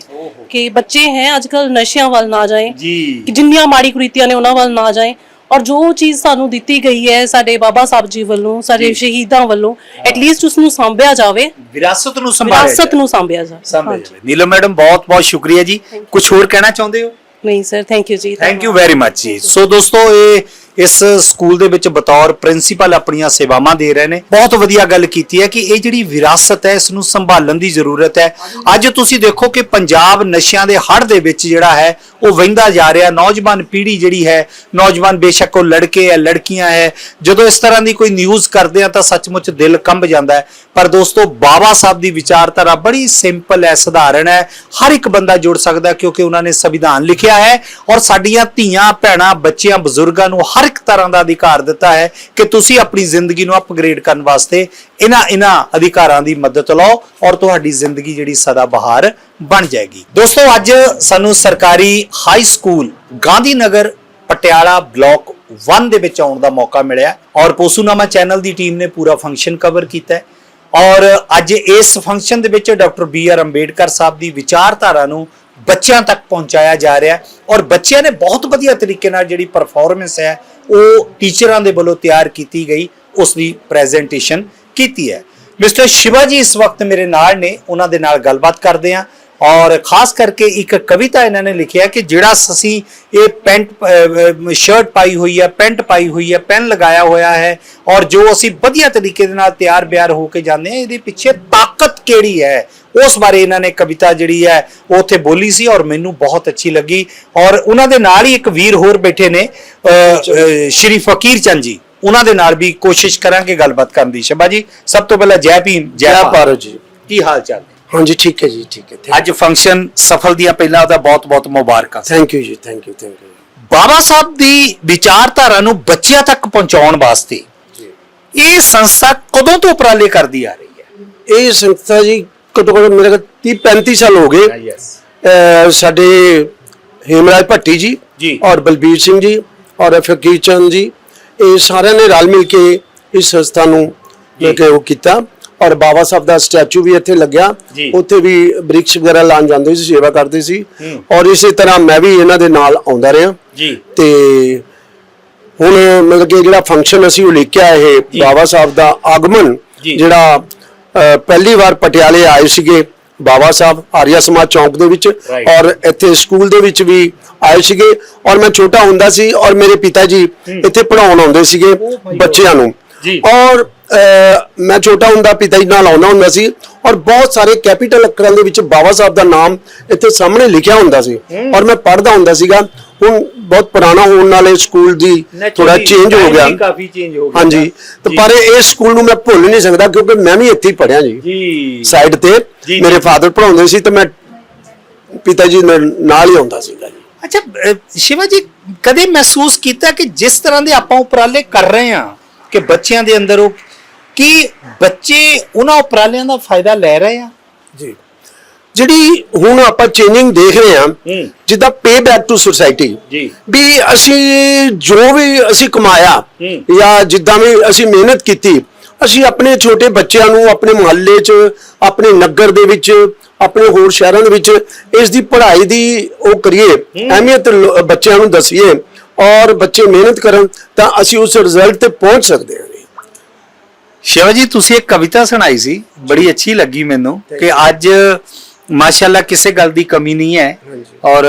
ਕਿ ਬੱਚੇ ਹੈ ਅੱਜਕੱਲ ਨਸ਼ਿਆਂ ਵੱਲ ਨਾ ਜਾਏ ਜੀ। ਕਿ ਜਿੰਨੀਆਂ ਮਾੜੀ ਕੁਰੀਤੀਆਂ ਨੇ ਉਹਨਾਂ ਵੱਲ ਨਾ ਜਾਏ। ਔਰ ਜੋ ਚੀਜ਼ ਸਾਨੂੰ ਦਿੱਤੀ ਗਈ ਹੈ ਸਾਡੇ ਬਾਬਾ ਸਾਹਿਬ ਜੀ ਵੱਲੋਂ ਸਾਡੇ ਸ਼ਹੀਦਾਂ ਵੱਲੋਂ ਐਟਲੀਸਟ ਉਸ ਨੂੰ ਸਾਂਭਿਆ ਜਾਵੇ। ਵਿਰਾਸਤ ਨੂੰ ਸੰਭਾਲਿਆ ਵਿਰਾਸਤ। ਨੂੰ ਸਾਂਭਿਆ। ਜਾਵੇ। ਨੀਲਮ ਮੈਡਮ ਬਹੁਤ ਬਹੁਤ ਸ਼ੁਕਰੀਆ ਜੀ। ਕੁਝ ਹੋਰ ਕਹਿਣਾ ਚਾਹੁੰਦੇ ਹੋ? ਨਹੀਂ ਸਰ ਥੈਂਕ ਯੂ ਜੀ ਥੈਂਕ ਯੂ ਵੈਰੀ ਮੱਚ ਜੀ। ਸੋ ਦੋਸਤੋ ਇਹ ਇਸ ਸਕੂਲ ਦੇ ਵਿੱਚ ਬਤੌਰ ਪ੍ਰਿੰਸੀਪਲ ਆਪਣੀਆਂ ਸੇਵਾਵਾਂ ਦੇ ਰਹੇ ਨੇ। ਬਹੁਤ ਵਧੀਆ ਗੱਲ ਕੀਤੀ ਹੈ ਕਿ ਇਹ ਜਿਹੜੀ ਵਿਰਾਸਤ ਹੈ, ਇਸ ਨੂੰ ਸੰਭਾਲਣ ਦੀ ਜ਼ਰੂਰਤ ਹੈ। ਅੱਜ ਤੁਸੀਂ ਦੇਖੋ ਕਿ ਪੰਜਾਬ ਨਸ਼ਿਆਂ ਦੇ ਹੜ ਦੇ ਵਿੱਚ ਜਿਹੜਾ ਹੈ, ਉਹ ਵਹਿੰਦਾ ਜਾ ਰਿਹਾ। ਨੌਜਵਾਨ ਪੀੜ੍ਹੀ ਜਿਹੜੀ ਹੈ, ਨੌਜਵਾਨ ਬੇਸ਼ੱਕ ਉਹ ਲੜਕੇ ਹੈ, ਲੜਕੀਆਂ ਹੈ। ਜਦੋਂ ਇਸ ਤਰ੍ਹਾਂ ਦੀ ਕੋਈ ਨਿਊਜ਼ ਕਰਦੇ ਆ ਤਾਂ ਸੱਚਮੁੱਚ ਦਿਲ ਕੰਬ ਜਾਂਦਾ ਹੈ। ਪਰ ਦੋਸਤੋ ਬਾਬਾ ਸਾਹਿਬ ਦੀ ਵਿਚਾਰਧਾਰਾ ਬੜੀ ਸਿੰਪਲ ਹੈ, ਸਧਾਰਨ ਹੈ। ਹਰ ਇੱਕ ਬੰਦਾ ਜੁੜ ਸਕਦਾ ਕਿਉਂਕਿ ਉਹਨਾਂ ਨੇ ਸੰਵਿਧਾਨ ਲਿਖਿਆ ਹੈ ਔਰ ਸਾਡੀਆਂ ਧੀਆਂ, ਭੈਣਾਂ, ਬੱਚਿਆਂ, ਬਜ਼ੁਰਗਾਂ ਨੂੰ ਹਰ ਇੱਕ ਤਰ੍ਹਾਂ ਦਾ ਅਧਿਕਾਰ ਦਿੱਤਾ ਹੈ ਕਿ ਤੁਸੀਂ ਆਪਣੀ ਜ਼ਿੰਦਗੀ ਨੂੰ ਅਪਗ੍ਰੇਡ ਕਰਨ ਵਾਸਤੇ ਇਹਨਾਂ ਇਹਨਾਂ ਅਧਿਕਾਰਾਂ ਦੀ ਮਦਦ ਲਓ ਔਰ ਤੁਹਾਡੀ ਜ਼ਿੰਦਗੀ ਜਿਹੜੀ ਸਦਾ ਬਹਾਰ ਬਣ ਜਾਏਗੀ। ਦੋਸਤੋ, ਅੱਜ ਸਾਨੂੰ ਸਰਕਾਰੀ high school Gandhi Nagar Patiala block 1 ਦੇ ਵਿੱਚ ਆਉਣ ਦਾ ਮੌਕਾ ਮਿਲਿਆ ਔਰ ਪੋਸੂਨਾਮਾ ਚੈਨਲ ਦੀ ਟੀਮ ਨੇ ਪੂਰਾ ਫੰਕਸ਼ਨ ਕਵਰ ਕੀਤਾ ਹੈ। ਔਰ ਅੱਜ ਇਸ ਫੰਕਸ਼ਨ ਦੇ ਵਿੱਚ doctor B R Ambedkar Sahib ਦੀ ਵਿਚਾਰਧਾਰਾ ਨੂੰ ਬੱਚਿਆਂ ਤੱਕ ਪਹੁੰਚਾਇਆ ਜਾ ਰਿਹਾ ਔਰ ਬੱਚਿਆਂ ਨੇ ਬਹੁਤ ਵਧੀਆ ਤਰੀਕੇ ਨਾਲ ਜਿਹੜੀ ਪਰਫਾਰਮੈਂਸ ਹੈ, ਉਹ ਟੀਚਰਾਂ ਦੇ ਵੱਲੋਂ ਤਿਆਰ ਕੀਤੀ ਗਈ ਉਸ ਦੀ ਪ੍ਰੈਜੈਂਟੇਸ਼ਨ ਕੀਤੀ ਹੈ। ਮਿਸਟਰ ਸ਼ਿਵਾ ਜੀ ਇਸ ਵਕਤ ਮੇਰੇ ਨਾਲ ਨੇ, ਉਹਨਾਂ ਦੇ ਨਾਲ ਗੱਲਬਾਤ ਕਰਦੇ ਹਾਂ ਔਰ ਖਾਸ ਕਰਕੇ ਇੱਕ ਕਵਿਤਾ ਇਹਨਾਂ ਨੇ ਲਿਖਿਆ ਕਿ ਜਿਹੜਾ ਅਸੀਂ ਇਹ ਪੈਂਟ ਸ਼ਰਟ ਪਾਈ ਹੋਈ ਹੈ, ਪੈਂਟ ਪਾਈ ਹੋਈ ਹੈ ਪੈਨ ਲਗਾਇਆ ਹੋਇਆ ਹੈ ਔਰ ਜੋ ਅਸੀਂ ਵਧੀਆ ਤਰੀਕੇ ਦੇ ਨਾਲ ਤਿਆਰ ਬਿਆਰ ਹੋ ਕੇ ਜਾਂਦੇ ਹਾਂ, ਇਹਦੇ ਪਿੱਛੇ ਤਾਕਤ ਕਿਹੜੀ ਹੈ? ਉਸ ਬਾਰੇ ਇਹਨਾਂ ਨੇ ਕਵਿਤਾ ਜਿਹੜੀ ਹੈ ਉਹ ਉੱਥੇ ਬੋਲੀ ਸੀ ਔਰ ਮੈਨੂੰ ਬਹੁਤ ਅੱਛੀ ਲੱਗੀ। ਔਰ ਉਹਨਾਂ ਦੇ ਨਾਲ ਹੀ ਇੱਕ ਵੀਰ ਹੋਰ ਬੈਠੇ ਨੇ ਸ਼੍ਰੀ ਫਕੀਰ ਚੰਦ ਜੀ। ਉਹਨਾਂ ਦੇ ਨਾਲ ਵੀ ਕੋਸ਼ਿਸ਼ ਕਰਾਂਗੇ ਗੱਲਬਾਤ ਕਰਨ ਦੀ। ਸ਼ਬਾ ਜੀ ਸਭ ਤੋਂ ਪਹਿਲਾਂ ਜੈ ਭੀਮ ਜੈ ਭਾਰਤ। ਜੀ। ਕੀ ਹਾਲ ਚਾਲ? ਹਾਂਜੀ ਠੀਕ ਹੈ ਜੀ ਠੀਕ ਹੈ। ਅੱਜ ਫੰਕਸ਼ਨ ਸਫਲ ਦੀਆਂ ਪਹਿਲਾਂ ਉਹਦਾ ਬਹੁਤ-ਬਹੁਤ ਮੁਬਾਰਕਾਂ। ਥੈਂਕ ਯੂ ਜੀ thank you thank you Baba Sahib ਦੀ ਵਿਚਾਰਧਾਰਾ ਨੂੰ ਬੱਚਿਆਂ ਤੱਕ ਪਹੁੰਚਾਉਣ ਵਾਸਤੇ ਇਹ ਸੰਸਥਾ ਕਦੋਂ ਤੋਂ ਉਪਰਾਲੇ ਕਰਦੀ ਆ ਰਹੀ ਹੈ? ਇਹ ਸੰਸਥਾ ਜੀ ਘੱਟੋ ਘੱਟ ਮੇਰੇ ਕੋਲ 30 35 ਸਾਲ ਹੋ ਗਏ ਯੈਸ ਅਹ ਸਾਡੇ ਹੇਮਰਾਜ ਭੱਟੀ ਜੀ ਜੀ। ਔਰ ਬਲਬੀਰ ਸਿੰਘ ਜੀ ਔਰ ਫਕੀਰ ਚੰਦ ਜੀ ਇਹ ਸਾਰਿਆਂ ਨੇ ਰਲ ਮਿਲ ਕੇ ਇਸ ਸੰਸਥਾ ਨੂੰ ਜੀ। ਮੈਂ ਕਿ ਉਹ ਕੀਤਾ ਔਰ ਬਾਬਾ ਸਾਹਿਬ ਦਾ ਸਟੈਚੂ ਵੀ ਇੱਥੇ ਲੱਗਿਆ ਜੀ। ਉੱਥੇ ਵੀ ਬ੍ਰਿਕਸ਼ ਵਗੈਰਾ ਲਾਉਣ ਜਾਂਦੇ ਸੀ ਸੇਵਾ ਕਰਦੇ ਸੀ ਹੂੰ। ਔਰ ਇਸੇ ਤਰ੍ਹਾਂ ਮੈਂ ਵੀ ਇਹਨਾਂ ਦੇ ਨਾਲ ਆਉਂਦਾ ਰਿਹਾ ਜੀ ਤੇ ਹੁਣ ਮਤਲਬ ਕਿ ਜਿਹੜਾ ਫੰਕਸ਼ਨ ਅਸੀਂ ਉਲੀਕਿਆ ਇਹ। ਬਾਬਾ ਸਾਹਿਬ ਦਾ ਆਗਮਨ ਜੀ। ਜਿਹੜਾ ਪਹਿਲੀ ਵਾਰ ਪਟਿਆਲੇ ਆਏ ਸੀਗੇ ਬਾਬਾ ਸਾਹਿਬ ਆਰੀਆ ਸਮਾਜ ਚੌਂਕ ਦੇ ਵਿੱਚ. ਔਰ ਇੱਥੇ ਸਕੂਲ ਦੇ ਵਿੱਚ ਵੀ ਆਏ ਸੀਗੇ ਔਰ ਮੈਂ ਛੋਟਾ ਹੁੰਦਾ ਸੀ ਔਰ ਮੇਰੇ ਪਿਤਾ ਜੀ ਇੱਥੇ ਪੜਾਉਣ ਆਉਂਦੇ ਸੀਗੇ. ਬੱਚਿਆਂ ਨੂੰ। ਔਰ ਮੈਂ ਛੋਟਾ ਹੁੰਦਾ ਪਿਤਾ ਜੀ ਨਾਲ ਆਉਂਦਾ ਹੁੰਦਾ ਸੀ ਔਰ ਬਹੁਤ ਸਾਰੇ ਕੈਪੀਟਲ ਅੱਖਰਾਂ ਦੇ ਵਿੱਚ ਬਾਬਾ ਸਾਹਿਬ ਦਾ ਨਾਮ ਇੱਥੇ ਸਾਹਮਣੇ ਲਿਖਿਆ ਹੁੰਦਾ ਸੀ ਔਰ ਮੈਂ ਪੜ੍ਹਦਾ ਹੁੰਦਾ ਸੀਗਾ ਹੁਣ ਬਹੁਤ ਪੁਰਾਣਾ ਹੋਣ ਨਾਲ ਇਹ ਸਕੂਲ ਦੀ ਥੋੜਾ ਚੇਂਜ ਹੋ ਗਿਆ। ਕਾਫੀ ਚੇਂਜ ਹੋ ਗਿਆ ਹਾਂਜੀ। ਤੇ। ਪਰ ਇਹ ਸਕੂਲ ਨੂੰ ਮੈਂ ਭੁੱਲ ਨਹੀਂ ਸਕਦਾ ਕਿਉਂਕਿ ਮੈਂ ਵੀ ਇੱਥੇ ਹੀ ਪੜਿਆ ਜੀ। ਜੀ। ਸਾਈਡ ਤੇ ਮੇਰੇ। ਫਾਦਰ ਪੜਾਉਂਦੇ ਸੀ ਤੇ ਮੈਂ ਪਿਤਾ ਜੀ ਨਾਲ ਨਾਲ ਹੀ ਆਉਂਦਾ ਸੀਗਾ ਜੀ। ਅੱਛਾ ਸ਼ਿਵਾ ਜੀ ਕਦੇ ਮਹਿਸੂਸ ਕੀਤਾ ਕਿ ਜਿਸ ਤਰ੍ਹਾਂ ਦੇ ਆਪਾਂ ਉਪਰਾਲੇ ਕਰ ਰਹੇ ਹਾਂ ਕਿ ਬੱਚਿਆਂ ਦੇ ਅੰਦਰ ਉਹ ਕੀ ਬੱਚੇ ਉਹਨਾਂ ਉਪਰਾਲਿਆਂ ਦਾ ਫਾਇਦਾ ਲੈ ਰਹੇ ਆ? ਜੀ। ਜਿਹੜੀ ਹੁਣ ਆਪਾਂ ਚੇਂਜਿੰਗ ਦੇਖ ਰਹੇ ਹਾਂ। ਜਿੱਦਾਂ ਪੇ ਬੈਕ ਟੂ ਸੋਸਾਇਟੀ ਜੀ। ਵੀ ਅਸੀਂ ਜੋ ਵੀ ਅਸੀਂ ਕਮਾਇਆ। ਜਾਂ ਜਿੱਦਾਂ ਵੀ ਅਸੀਂ ਮਿਹਨਤ ਕੀਤੀ ਅਸੀਂ ਆਪਣੇ ਛੋਟੇ ਬੱਚਿਆਂ ਨੂੰ ਆਪਣੇ ਮੁਹੱਲੇ 'ਚ ਆਪਣੇ ਨਗਰ ਦੇ ਵਿੱਚ ਆਪਣੇ ਹੋਰ ਸ਼ਹਿਰਾਂ ਦੇ ਵਿੱਚ ਇਸ ਦੀ ਪੜ੍ਹਾਈ ਦੀ ਉਹ ਕਰੀਏ ਅਹਿਮੀਅਤ ਬੱਚਿਆਂ ਨੂੰ ਦਸੀਏ ਔਰ ਬੱਚੇ ਮਿਹਨਤ ਕਰਨ ਤਾਂ ਅਸੀਂ ਉਸ ਰਿਜ਼ਲਟ ਤੇ ਪਹੁੰਚ ਸਕਦੇ ਹਾਂ ਸ਼ਿਵਾ ਜੀ ਤੁਸੀਂ ਇੱਕ ਕਵਿਤਾ ਸੁਣਾਈ ਸੀ ਬੜੀ ਅੱਛੀ ਲੱਗੀ ਮੈਨੂੰ ਕਿ ਅੱਜ ਮਾਸ਼ਾਅੱਲਾ ਕਿਸੇ ਗੱਲ ਦੀ ਕਮੀ ਨਹੀਂ ਹੈ। ਔਰ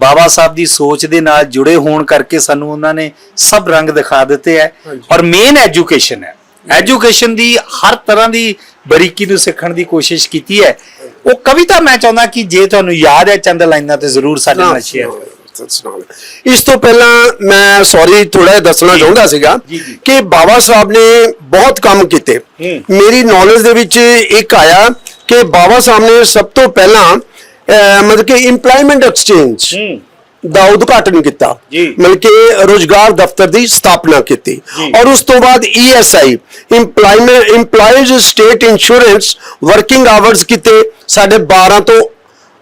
ਬਾਬਾ ਸਾਹਿਬ ਦੀ ਸੋਚ ਦੇ ਨਾਲ ਜੁੜੇ ਹੋਣ ਕਰਕੇ ਸਾਨੂੰ ਉਹਨਾਂ ਨੇ ਸਭ ਰੰਗ ਦਿਖਾ ਦਿੱਤੇ ਹੈ। ਔਰ ਮੇਨ ਐਜੂਕੇਸ਼ਨ ਹੈ। ਐਜੂਕੇਸ਼ਨ ਦੀ ਹਰ ਤਰ੍ਹਾਂ ਦੀ ਬਰੀਕੀ ਨੂੰ ਸਿੱਖਣ ਦੀ ਕੋਸ਼ਿਸ਼ ਕੀਤੀ ਹੈ। ਉਹ ਕਵਿਤਾ ਮੈਂ ਚਾਹੁੰਦਾ ਕਿ ਜੇ ਤੁਹਾਨੂੰ ਯਾਦ ਹੈ ਚੰਦ ਲਾਈਨਾਂ ਤੇ ਜ਼ਰੂਰ ਸਾਡੇ ਨਾਲ ਸ਼ੇਅਰ ਕਰੋ ਸੁਣਾਓ। ਇਸ ਤੋਂ ਪਹਿਲਾਂ ਮੈਂ ਸੌਰੀ ਥੋੜਾ ਦੱਸਣਾ ਚਾਹੁੰਦਾ ਸੀਗਾ। ਕਿ ਬਾਬਾ ਸਾਹਿਬ ਨੇ ਬਹੁਤ ਕੰਮ ਕੀਤੇ। ਮੇਰੀ ਨੌਲੇਜ ਦੇ ਵਿੱਚ ਇੱਕ ਆਇਆ ਕਿ ਬਾਬਾ ਸਾਹਿਬ ਨੇ ਸਭ ਤੋਂ ਪਹਿਲਾਂ ਮਤਲਬ ਕਿ ਇੰਪਲੋਇਮੈਂਟ ਐਕਸਚੇਂਜ ਦਾ ਉਦਘਾਟਨ ਕੀਤਾ। ਮਤਲਬ ਕਿ ਰੋਜ਼ਗਾਰ ਦਫ਼ਤਰ ਦੀ ਸਥਾਪਨਾ ਕੀਤੀ। ਔਰ ਉਸ ਤੋਂ ਬਾਅਦ ESI employment employees state insurance working hours ਕੀਤੇ ਸਾਡੇ 12 ਤੋਂ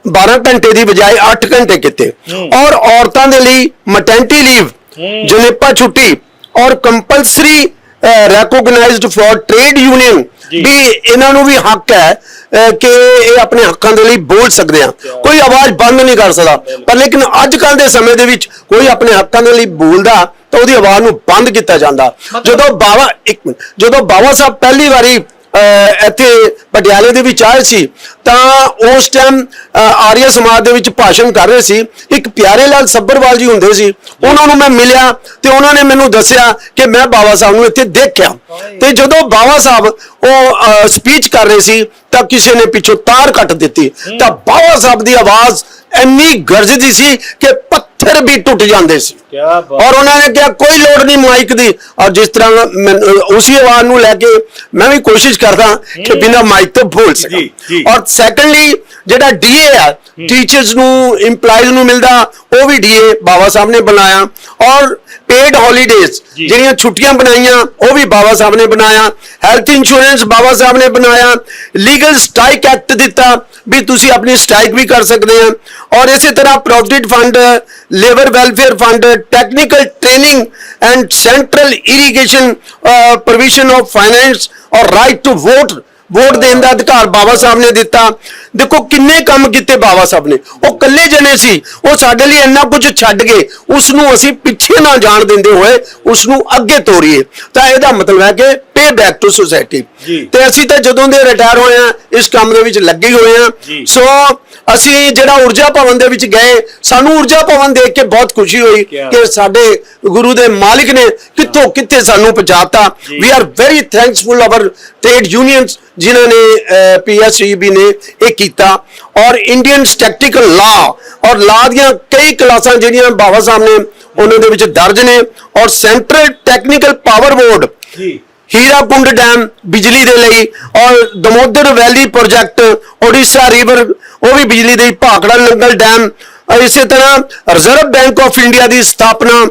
12 ਘੰਟੇ ਦੀ ਬਜਾਏ 8 ਘੰਟੇ ਕੀਤੇ। ਔਰ ਔਰਤਾਂ ਦੇ ਲਈ ਮਟੈਂਟੀ ਲੀਵ ਜਨੇਪਾ ਛੁੱਟੀ ਔਰ compulsory recognised for trade union. ਵੀ ਇਹਨਾਂ ਨੂੰ ਵੀ ਹੱਕ ਹੈ ਕਿ ਇਹ ਆਪਣੇ ਹੱਕਾਂ ਦੇ ਲਈ ਬੋਲ ਸਕਦੇ ਆ। ਕੋਈ ਆਵਾਜ਼ ਬੰਦ ਨਹੀਂ ਕਰ ਸਕਦਾ। ਪਰ ਲੇਕਿਨ ਅੱਜ ਕੱਲ ਦੇ ਸਮੇਂ ਦੇ ਵਿੱਚ ਕੋਈ ਆਪਣੇ ਹੱਕਾਂ ਦੇ ਲਈ ਬੋਲਦਾ ਤਾਂ ਉਹਦੀ ਆਵਾਜ਼ ਨੂੰ ਬੰਦ ਕੀਤਾ ਜਾਂਦਾ। ਜਦੋਂ ਬਾਬਾ ਇੱਕ ਮਿੰਟ ਜਦੋਂ ਬਾਬਾ ਸਾਹਿਬ ਪਹਿਲੀ ਵਾਰੀ ਇੱਥੇ ਪਟਿਆਲੇ ਦੇ ਵਿੱਚ ਆਏ ਸੀ, ਤਾਂ ਉਸ ਟਾਈਮ ਆਰੀਆ ਸਮਾਜ ਦੇ ਵਿੱਚ ਭਾਸ਼ਣ ਕਰ ਰਹੇ ਸੀ। ਇੱਕ ਪਿਆਰੇ ਲਾਲ ਸੱਬਰਵਾਲ ਜੀ ਹੁੰਦੇ ਸੀ, ਉਹਨਾਂ ਨੂੰ ਮੈਂ ਮਿਲਿਆ ਤੇ ਉਹਨਾਂ ਨੇ ਮੈਨੂੰ ਦੱਸਿਆ ਕਿ ਮੈਂ ਬਾਬਾ ਸਾਹਿਬ ਨੂੰ ਇੱਥੇ ਦੇਖਿਆ। ਤੇ ਜਦੋਂ ਬਾਬਾ ਸਾਹਿਬ ਉਹ ਸਪੀਚ ਕਰ ਰਹੇ ਸੀ, ਤਾਂ ਕਿਸੇ ਨੇ ਪਿੱਛੋਂ ਤਾਰ ਕੱਟ ਦਿੱਤੀ। ਤਾਂ ਬਾਬਾ ਸਾਹਿਬ ਦੀ ਆਵਾਜ਼ ਇੰਨੀ ਗਰਜਦੀ ਸੀ ਕਿ ਪੱਥਰ ਵੀ ਟੁੱਟ ਜਾਂਦੇ ਸੀ। ਕੀ ਔਰ ਉਹਨਾਂ ਨੇ ਕਿਹਾ ਕੋਈ ਲੋੜ ਨਹੀਂ ਮਾਈਕ ਦੀ। ਔਰ ਜਿਸ ਤਰ੍ਹਾਂ ਮੈਂ ਉਸੇ ਆਵਾਜ਼ ਨੂੰ ਲੈ ਕੇ ਮੈਂ ਵੀ ਕੋਸ਼ਿਸ਼ ਕਰਦਾ ਕਿ ਬਿਨਾਂ ਮਾਈਕ ਤੋਂ ਬੋਲ ਸਕਾਂ। ਔਰ ਸੈਕੰਡਲੀ ਜਿਹੜਾ ਡੀਏ ਆ ਟੀਚਰਸ ਨੂੰ EMPLOYEES ਨੂੰ ਮਿਲਦਾ ਉਹ ਵੀ ਡੀਏ ਬਾਬਾ ਸਾਹਿਬ ਨੇ ਬਣਾਇਆ। ਔਰ ਪੇਡ ਹੌਲੀਡੇਜ਼। ਜਿਹੜੀਆਂ ਛੁੱਟੀਆਂ ਬਣਾਈਆਂ ਉਹ ਵੀ ਬਾਬਾ ਸਾਹਿਬ ਨੇ ਬਣਾਇਆ। ਹੈਲਥ ਇੰਸ਼ੋਰੈਂਸ ਬਾਬਾ ਸਾਹਿਬ ਨੇ ਬਣਾਇਆ। ਲੀਗਲ ਸਟ੍ਰਾਈਕ ਐਕਟ ਦਿੱਤਾ। ਵੀ ਤੁਸੀਂ ਆਪਣੀ ਸਟ੍ਰਾਈਕ ਵੀ ਕਰ ਸਕਦੇ ਆ ਔਰ ਇਸੇ ਤਰ੍ਹਾਂ provident fund, labour welfare fund, technical training and central irrigation provision of finance ਔਰ ਰਾਈਟ ਟੂ ਵੋਟ ਵੋਟ ਦੇਣ ਦਾ ਅਧਿਕਾਰ ਬਾਬਾ ਸਾਹਿਬ ਨੇ ਦਿੱਤਾ। ਦੇਖੋ ਕਿੰਨੇ ਕੰਮ ਕੀਤੇ ਬਾਬਾ ਸਾਹਿਬ ਨੇ। ਉਹ ਇਕੱਲੇ ਜਣੇ ਸੀ। ਉਹ ਸਾਡੇ ਲਈ ਇੰਨਾ ਕੁਝ ਛੱਡ ਗਏ। ਉਸ ਨੂੰ ਅਸੀਂ ਪਿੱਛੇ ਨਾ ਜਾਣ ਦਿੰਦੇ ਹੋਏ ਉਸ ਨੂੰ ਅੱਗੇ ਤੋਰੀਏ। ਤਾਂ ਇਹਦਾ ਮਤਲਬ ਹੈ ਕਿ ਪੇ ਬੈਕ ਟੂ ਸੋਸਾਇਟੀ। ਤੇ ਅਸੀਂ ਤਾਂ ਜਦੋਂ ਦੇ ਰਿਟਾਇਰ ਹੋਏ ਆ ਇਸ ਕੰਮ ਦੇ ਵਿੱਚ ਲੱਗੇ ਹੋਏ ਆ। ਸੋ ਅਸੀਂ ਜਿਹੜਾ ਊਰਜਾ ਭਵਨ ਦੇ ਵਿੱਚ ਗਏ ਸਾਨੂੰ ਊਰਜਾ ਭਵਨ ਦੇਖ ਕੇ ਬਹੁਤ ਖੁਸ਼ੀ ਹੋਈ ਕਿ ਸਾਡੇ ਗੁਰੂ ਦੇ ਮਾਲਿਕ ਨੇ ਕਿੱਥੋਂ ਕਿੱਥੇ ਸਾਨੂੰ ਪਹੁੰਚਾਤਾ। We are very thankful our trade unions ਜਿਨ੍ਹਾਂ ਨੇ ਪੀਐਸਈਬੀ ਨੇ ਇਹ ਕੀਤਾ ਔਰ ਇੰਡੀਅਨ ਸਟੈਟਿਕਲ ਲਾ ਔਰ ਲਾ ਦੀਆਂ ਕਈ ਕਲਾਸਾਂ ਜਿਹੜੀਆਂ ਬਾਬਾ ਸਾਹਿਬ ਨੇ ਉਹਨਾਂ ਦੇ ਵਿੱਚ ਦਰਜ ਨੇ ਔਰ ਸੈਂਟਰਲ ਟੈਕਨੀਕਲ ਪਾਵਰ ਬੋਰਡ ਜੀ ਹੀਰਾਕੁੰਡ ਡੈਮ ਬਿਜਲੀ ਦੇ ਲਈ ਔਰ Damodar valley project Odisha river ਉਹ ਵੀ ਬਿਜਲੀ ਦੇ ਭਾਖੜਾ ਨੰਗਲ ਡੈਮ ਇਸੇ ਤਰ੍ਹਾਂ ਰਿਜ਼ਰਵ ਬੈਂਕ ਆਫ ਇੰਡੀਆ ਦੀ ਸਥਾਪਨਾ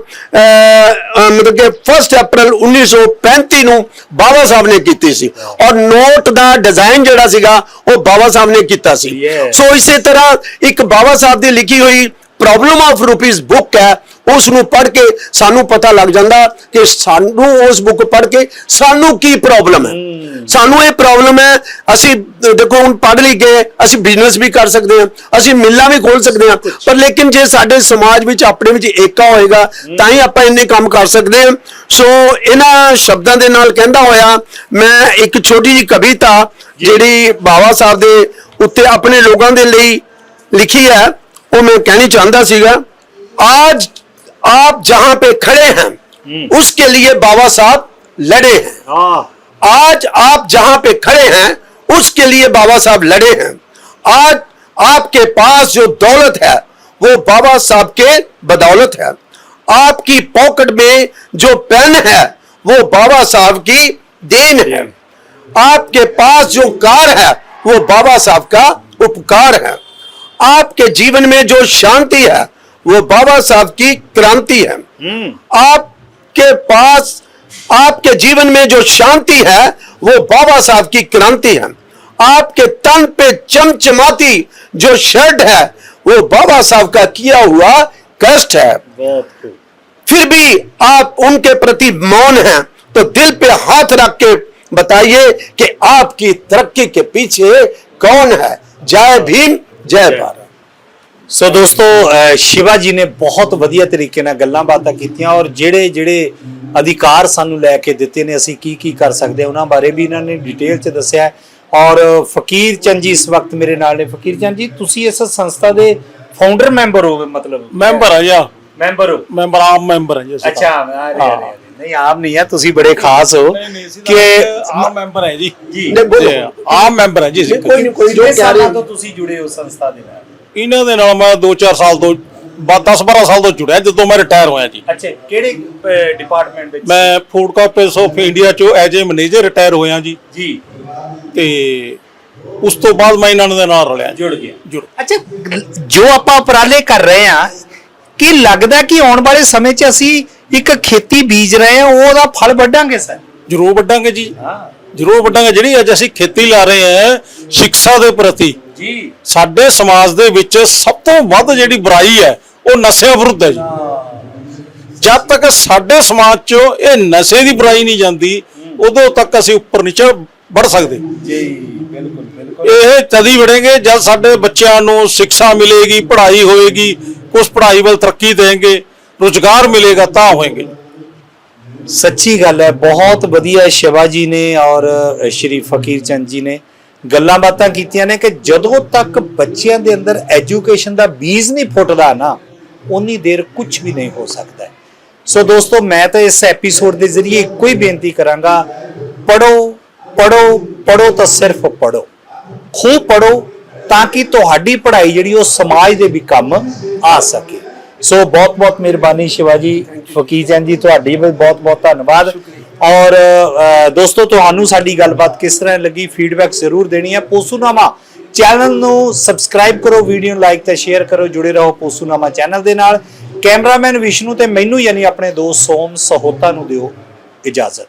ਮਤਲਬ ਕਿ 1 ਅਪ੍ਰੈਲ 1935 ਨੂੰ ਬਾਬਾ ਸਾਹਿਬ ਨੇ ਕੀਤੀ ਸੀ ਔਰ ਨੋਟ ਦਾ ਡਿਜ਼ਾਈਨ ਜਿਹੜਾ ਸੀਗਾ ਉਹ ਬਾਬਾ ਸਾਹਿਬ ਨੇ ਕੀਤਾ ਸੀ. ਸੋ ਇਸੇ ਤਰ੍ਹਾਂ ਇੱਕ ਬਾਬਾ ਸਾਹਿਬ ਦੀ ਲਿਖੀ ਹੋਈ ਪ੍ਰੋਬਲਮ ਆਫ ਰੁਪੀਸ ਬੁੱਕ ਹੈ ਉਸ ਨੂੰ ਪੜ੍ਹ ਕੇ ਸਾਨੂੰ ਪਤਾ ਲੱਗ ਜਾਂਦਾ ਕਿ ਸਾਨੂੰ ਉਸ ਬੁੱਕ ਪੜ੍ਹ ਕੇ ਸਾਨੂੰ ਕੀ ਪ੍ਰੋਬਲਮ ਹੈ। ਸਾਨੂੰ ਇਹ ਪ੍ਰੋਬਲਮ ਹੈ ਅਸੀਂ ਦੇਖੋ ਹੁਣ ਪੜ੍ਹ ਲਈ ਗਏ ਅਸੀਂ ਬਿਜ਼ਨਸ ਵੀ ਕਰ ਸਕਦੇ ਹਾਂ ਅਸੀਂ ਮਿੱਲਾਂ ਵੀ ਖੋਲ ਸਕਦੇ ਹਾਂ ਪਰ ਲੇਕਿਨ ਜੇ ਸਾਡੇ ਸਮਾਜ ਵਿੱਚ ਆਪਣੇ ਵਿੱਚ ਏਕਾ ਹੋਏਗਾ ਤਾਂ ਹੀ ਆਪਾਂ ਇੰਨੇ ਕੰਮ ਕਰ ਸਕਦੇ ਹਾਂ। ਸੋ ਇਹਨਾਂ ਸ਼ਬਦਾਂ ਦੇ ਨਾਲ ਕਹਿੰਦਾ ਹੋਇਆ ਮੈਂ ਇੱਕ ਛੋਟੀ ਜੀ ਕਵਿਤਾ ਜਿਹੜੀ ਬਾਵਾ ਸਾਹਿਬ ਦੇ ਉੱਤੇ ਆਪਣੇ ਲੋਕਾਂ ਦੇ ਲਈ ਲਿਖੀ ਹੈ ਉਹ ਮੈਂ ਕਹਿਣੀ ਚਾਹੁੰਦਾ ਸੀਗਾ ਆਜ आप जहाँ पे खड़े हैं उसके लिए बाबा साहब लड़े हैं। आज आप जहाँ पे खड़े हैं उसके लिए बाबा साहब लड़े हैं। आज आपके पास जो दौलत है वो बाबा साहब के बदौलत है। आपकी पॉकेट में जो पेन है वो बाबा साहब की देन है। आपके पास जो कार है वो बाबा साहब का उपकार है। आपके जीवन में जो शांति है वो बाबा साहब की क्रांति है। हम्म। आपके पास आपके जीवन में जो शांति है वो बाबा साहब की क्रांति है। आपके तन पे चमचमाती जो शर्ट है वो बाबा साहब का किया हुआ कष्ट है। फिर भी आप उनके प्रति मौन हैं तो दिल पे हाथ रख के बताइए कि आपकी तरक्की के पीछे कौन है। जय भीम जय भारत। ਸੋ ਦੋਸਤੋ ਸ਼ਿਵਾ ਜੀ ਨੇ ਬਹੁਤ ਵਧੀਆ ਤਰੀਕੇ ਨਾਲ ਗੱਲਾਂ ਬਾਤਾਂ ਕੀਤੀਆਂ ਔਰ ਜਿਹੜੇ ਜਿਹੜੇ ਅਧਿਕਾਰ ਸਾਨੂੰ ਲੈ ਕੇ ਦਿੱਤੇ ਨੇ ਅਸੀਂ ਕੀ ਕੀ ਕਰ ਸਕਦੇ ਉਹਨਾਂ ਬਾਰੇ ਵੀ ਇਹਨਾਂ ਨੇ ਡਿਟੇਲ 'ਚ ਦੱਸਿਆ ਔਰ ਫਕੀਰ ਚੰਦ ਜੀ ਇਸ ਵਕਤ ਮੇਰੇ ਨਾਲ ਨੇ ਫਕੀਰ ਚੰਦ ਜੀ ਤੁਸੀਂ ਇਸ ਸੰਸਥਾ ਦੇ ਫਾਊਂਡਰ ਮੈਂਬਰ ਹੋ ਮਤਲਬ ਮੈਂਬਰ ਆ ਯਾ ਮੈਂਬਰ ਹੋ ਮੈਂਬਰ ਆਪ ਮੈਂਬਰ ਆ ਜੀ ਅੱਛਾ ਅਰੇ ਅਰੇ ਨਹੀਂ ਆਪ ਨਹੀਂ ਹੈ ਤੁਸੀਂ ਬੜੇ ਖਾਸ ਹੋ ਕਿ ਆਪ ਮੈਂਬਰ ਹੈ ਜੀ ਜੀ ਆਪ ਮੈਂਬਰ ਹੈ ਜੀ ਕੋਈ ਕੋਈ ਜੋ ਸਾਲਾਂ ਤੋਂ ਤੁਸੀਂ ਜੁੜੇ ਹੋ ਸੰਸਥਾ ਦੇ ਨਾਲ ਇਹਨਾਂ ਦੇ ਨਾਲ ਮੈਂ 2-4 ਸਾਲ ਤੋਂ 10-12 ਸਾਲ ਤੋਂ ਜੁੜਿਆ ਜਦੋਂ ਮੈਂ ਰਿਟਾਇਰ ਹੋਇਆ ਜੀ। ਅੱਛਾ ਕਿਹੜੇ ਡਿਪਾਰਟਮੈਂਟ ਵਿੱਚ? ਮੈਂ ਫੂਡ ਕਾਰਪੋਰੇਸ਼ਨ ਆਫ ਇੰਡੀਆ ਚੋਂ ਐਜ ਏ ਮੈਨੇਜਰ ਰਿਟਾਇਰ ਹੋਇਆ ਜੀ। ਜੀ। ਤੇ ਉਸ ਤੋਂ ਬਾਅਦ ਮੈਂ ਇਹਨਾਂ ਦੇ ਨਾਲ ਰਲਿਆ। ਜੁੜ ਗਿਆ। ਜੁੜ। ਅੱਛਾ ਜੋ ਆਪਾਂ ਉਪਰਾਲੇ ਕਰ ਰਹੇ ਆ ਕੀ ਲੱਗਦਾ ਕਿ ਆਉਣ ਵਾਲੇ ਸਮੇਂ 'ਚ ਅਸੀਂ ਇੱਕ ਖੇਤੀ ਬੀਜ ਰਹੇ ਆ ਉਹਦਾ ਫਲ ਵੱਢਾਂਗੇ ਸਰ? ਜ਼ਰੂਰ ਵੱਡਾਂਗੇ ਜੀ। ਹਾਂ। ਜ਼ਰੂਰ ਵੱਡਾਂਗੇ ਜਿਹੜੀ ਅੱਜ ਅਸੀਂ ਖੇਤੀ ਲਾ ਰਹੇ ਹਾਂ ਸਿੱਖਿਆ ਦੇ ਪ੍ਰਤੀ ਜੀ। ਸਾਡੇ ਸਮਾਜ ਦੇ ਵਿੱਚ ਸਭ ਤੋਂ ਵੱਧ ਜਿਹੜੀ ਬੁਰਾਈ ਹੈ ਉਹ ਨਸ਼ਿਆਂ ਵਿਰੁੱਧ ਹੈ ਜੀ। ਜਦ ਤੱਕ ਸਾਡੇ ਸਮਾਜ 'ਚ ਇਹ ਨਸ਼ੇ ਦੀ ਬੁਰਾਈ ਨਹੀਂ ਜਾਂਦੀ ਉਦੋਂ ਤੱਕ ਅਸੀਂ ਉੱਪਰ ਨੀਚੇ ਵੱਧ ਸਕਦੇ। ਜੀ ਬਿਲਕੁਲ ਬਿਲਕੁਲ। ਇਹ ਤਦੀ ਵੜेंगे ਜਦ ਸਾਡੇ ਬੱਚਿਆਂ ਨੂੰ ਸਿੱਖਿਆ ਮਿਲੇਗੀ ਪੜ੍ਹਾਈ ਹੋਏਗੀ ਕੁਝ ਪੜ੍ਹਾਈ ਵੱਲ ਤਰੱਕੀ ਦੇਣਗੇ ਰੁਜ਼ਗਾਰ ਮਿਲੇਗਾ ਤਾਂ ਹੋਏਗੇ। ਸੱਚੀ ਗੱਲ ਹੈ ਬਹੁਤ ਵਧੀਆ ਸ਼ਿਵਾ ਜੀ ਨੇ ਔਰ ਸ਼੍ਰੀ ਫਕੀਰ ਚੰਦ ਜੀ ਨੇ ਗੱਲਾਂ ਬਾਤਾਂ ਕੀਤੀਆਂ ਨੇ ਕਿ ਜਦੋਂ ਤੱਕ ਬੱਚਿਆਂ ਦੇ ਅੰਦਰ ਐਜੂਕੇਸ਼ਨ ਦਾ ਬੀਜ ਨਹੀਂ ਫੁੱਟਦਾ ਨਾ ਉਨੀ ਦੇਰ ਕੁਝ ਵੀ ਨਹੀਂ ਹੋ ਸਕਦਾ। ਸੋ ਦੋਸਤੋ, ਮੈਂ ਤਾਂ ਇਸ ਐਪੀਸੋਡ ਦੇ ਜ਼ਰੀਏ ਇੱਕੋ ਹੀ ਬੇਨਤੀ ਕਰਾਂਗਾ ਪੜੋ ਪੜੋ ਪੜੋ ਤਾਂ ਸਿਰਫ ਪੜੋ ਖੂਬ ਪੜੋ ਤਾਂ ਕਿ ਤੁਹਾਡੀ ਪੜ੍ਹਾਈ ਜਿਹੜੀ ਉਹ ਸਮਾਜ ਦੇ ਵੀ ਕੰਮ ਆ ਸਕੇ। ਸੋ ਬਹੁਤ ਬਹੁਤ ਮਿਹਰਬਾਨੀ ਸ਼ਿਵਾਜੀ ਫਕੀਰ ਚੰਦ ਜੀ, ਤੁਹਾਡੀ ਵੀ ਬਹੁਤ ਬਹੁਤ ਧੰਨਵਾਦ। ਔਰ ਦੋਸਤੋ, ਤੁਹਾਨੂੰ ਸਾਡੀ ਗੱਲਬਾਤ ਕਿਸ ਤਰ੍ਹਾਂ ਲੱਗੀ? ਫੀਡਬੈਕ ਜ਼ਰੂਰ ਦੇਣੀ ਹੈ। ਪੋਸੂਨਾਮਾ ਚੈਨਲ ਨੂੰ ਸਬਸਕ੍ਰਾਈਬ ਕਰੋ ਵੀਡੀਓ ਨੂੰ ਲਾਈਕ ਤੇ ਸ਼ੇਅਰ ਕਰੋ, ਜੁੜੇ ਰਹੋ ਪੋਸੂਨਾਮਾ ਚੈਨਲ ਦੇ ਨਾਲ। ਕੈਮਰਾਮੈਨ ਵਿਸ਼ਨੂੰ ਤੇ ਮੈਨੂੰ, ਯਾਨੀ ਆਪਣੇ ਦੋਸਤ ਸੋਮ ਸਹੋਤਾ ਨੂੰ ਦਿਓ ਇਜਾਜ਼ਤ।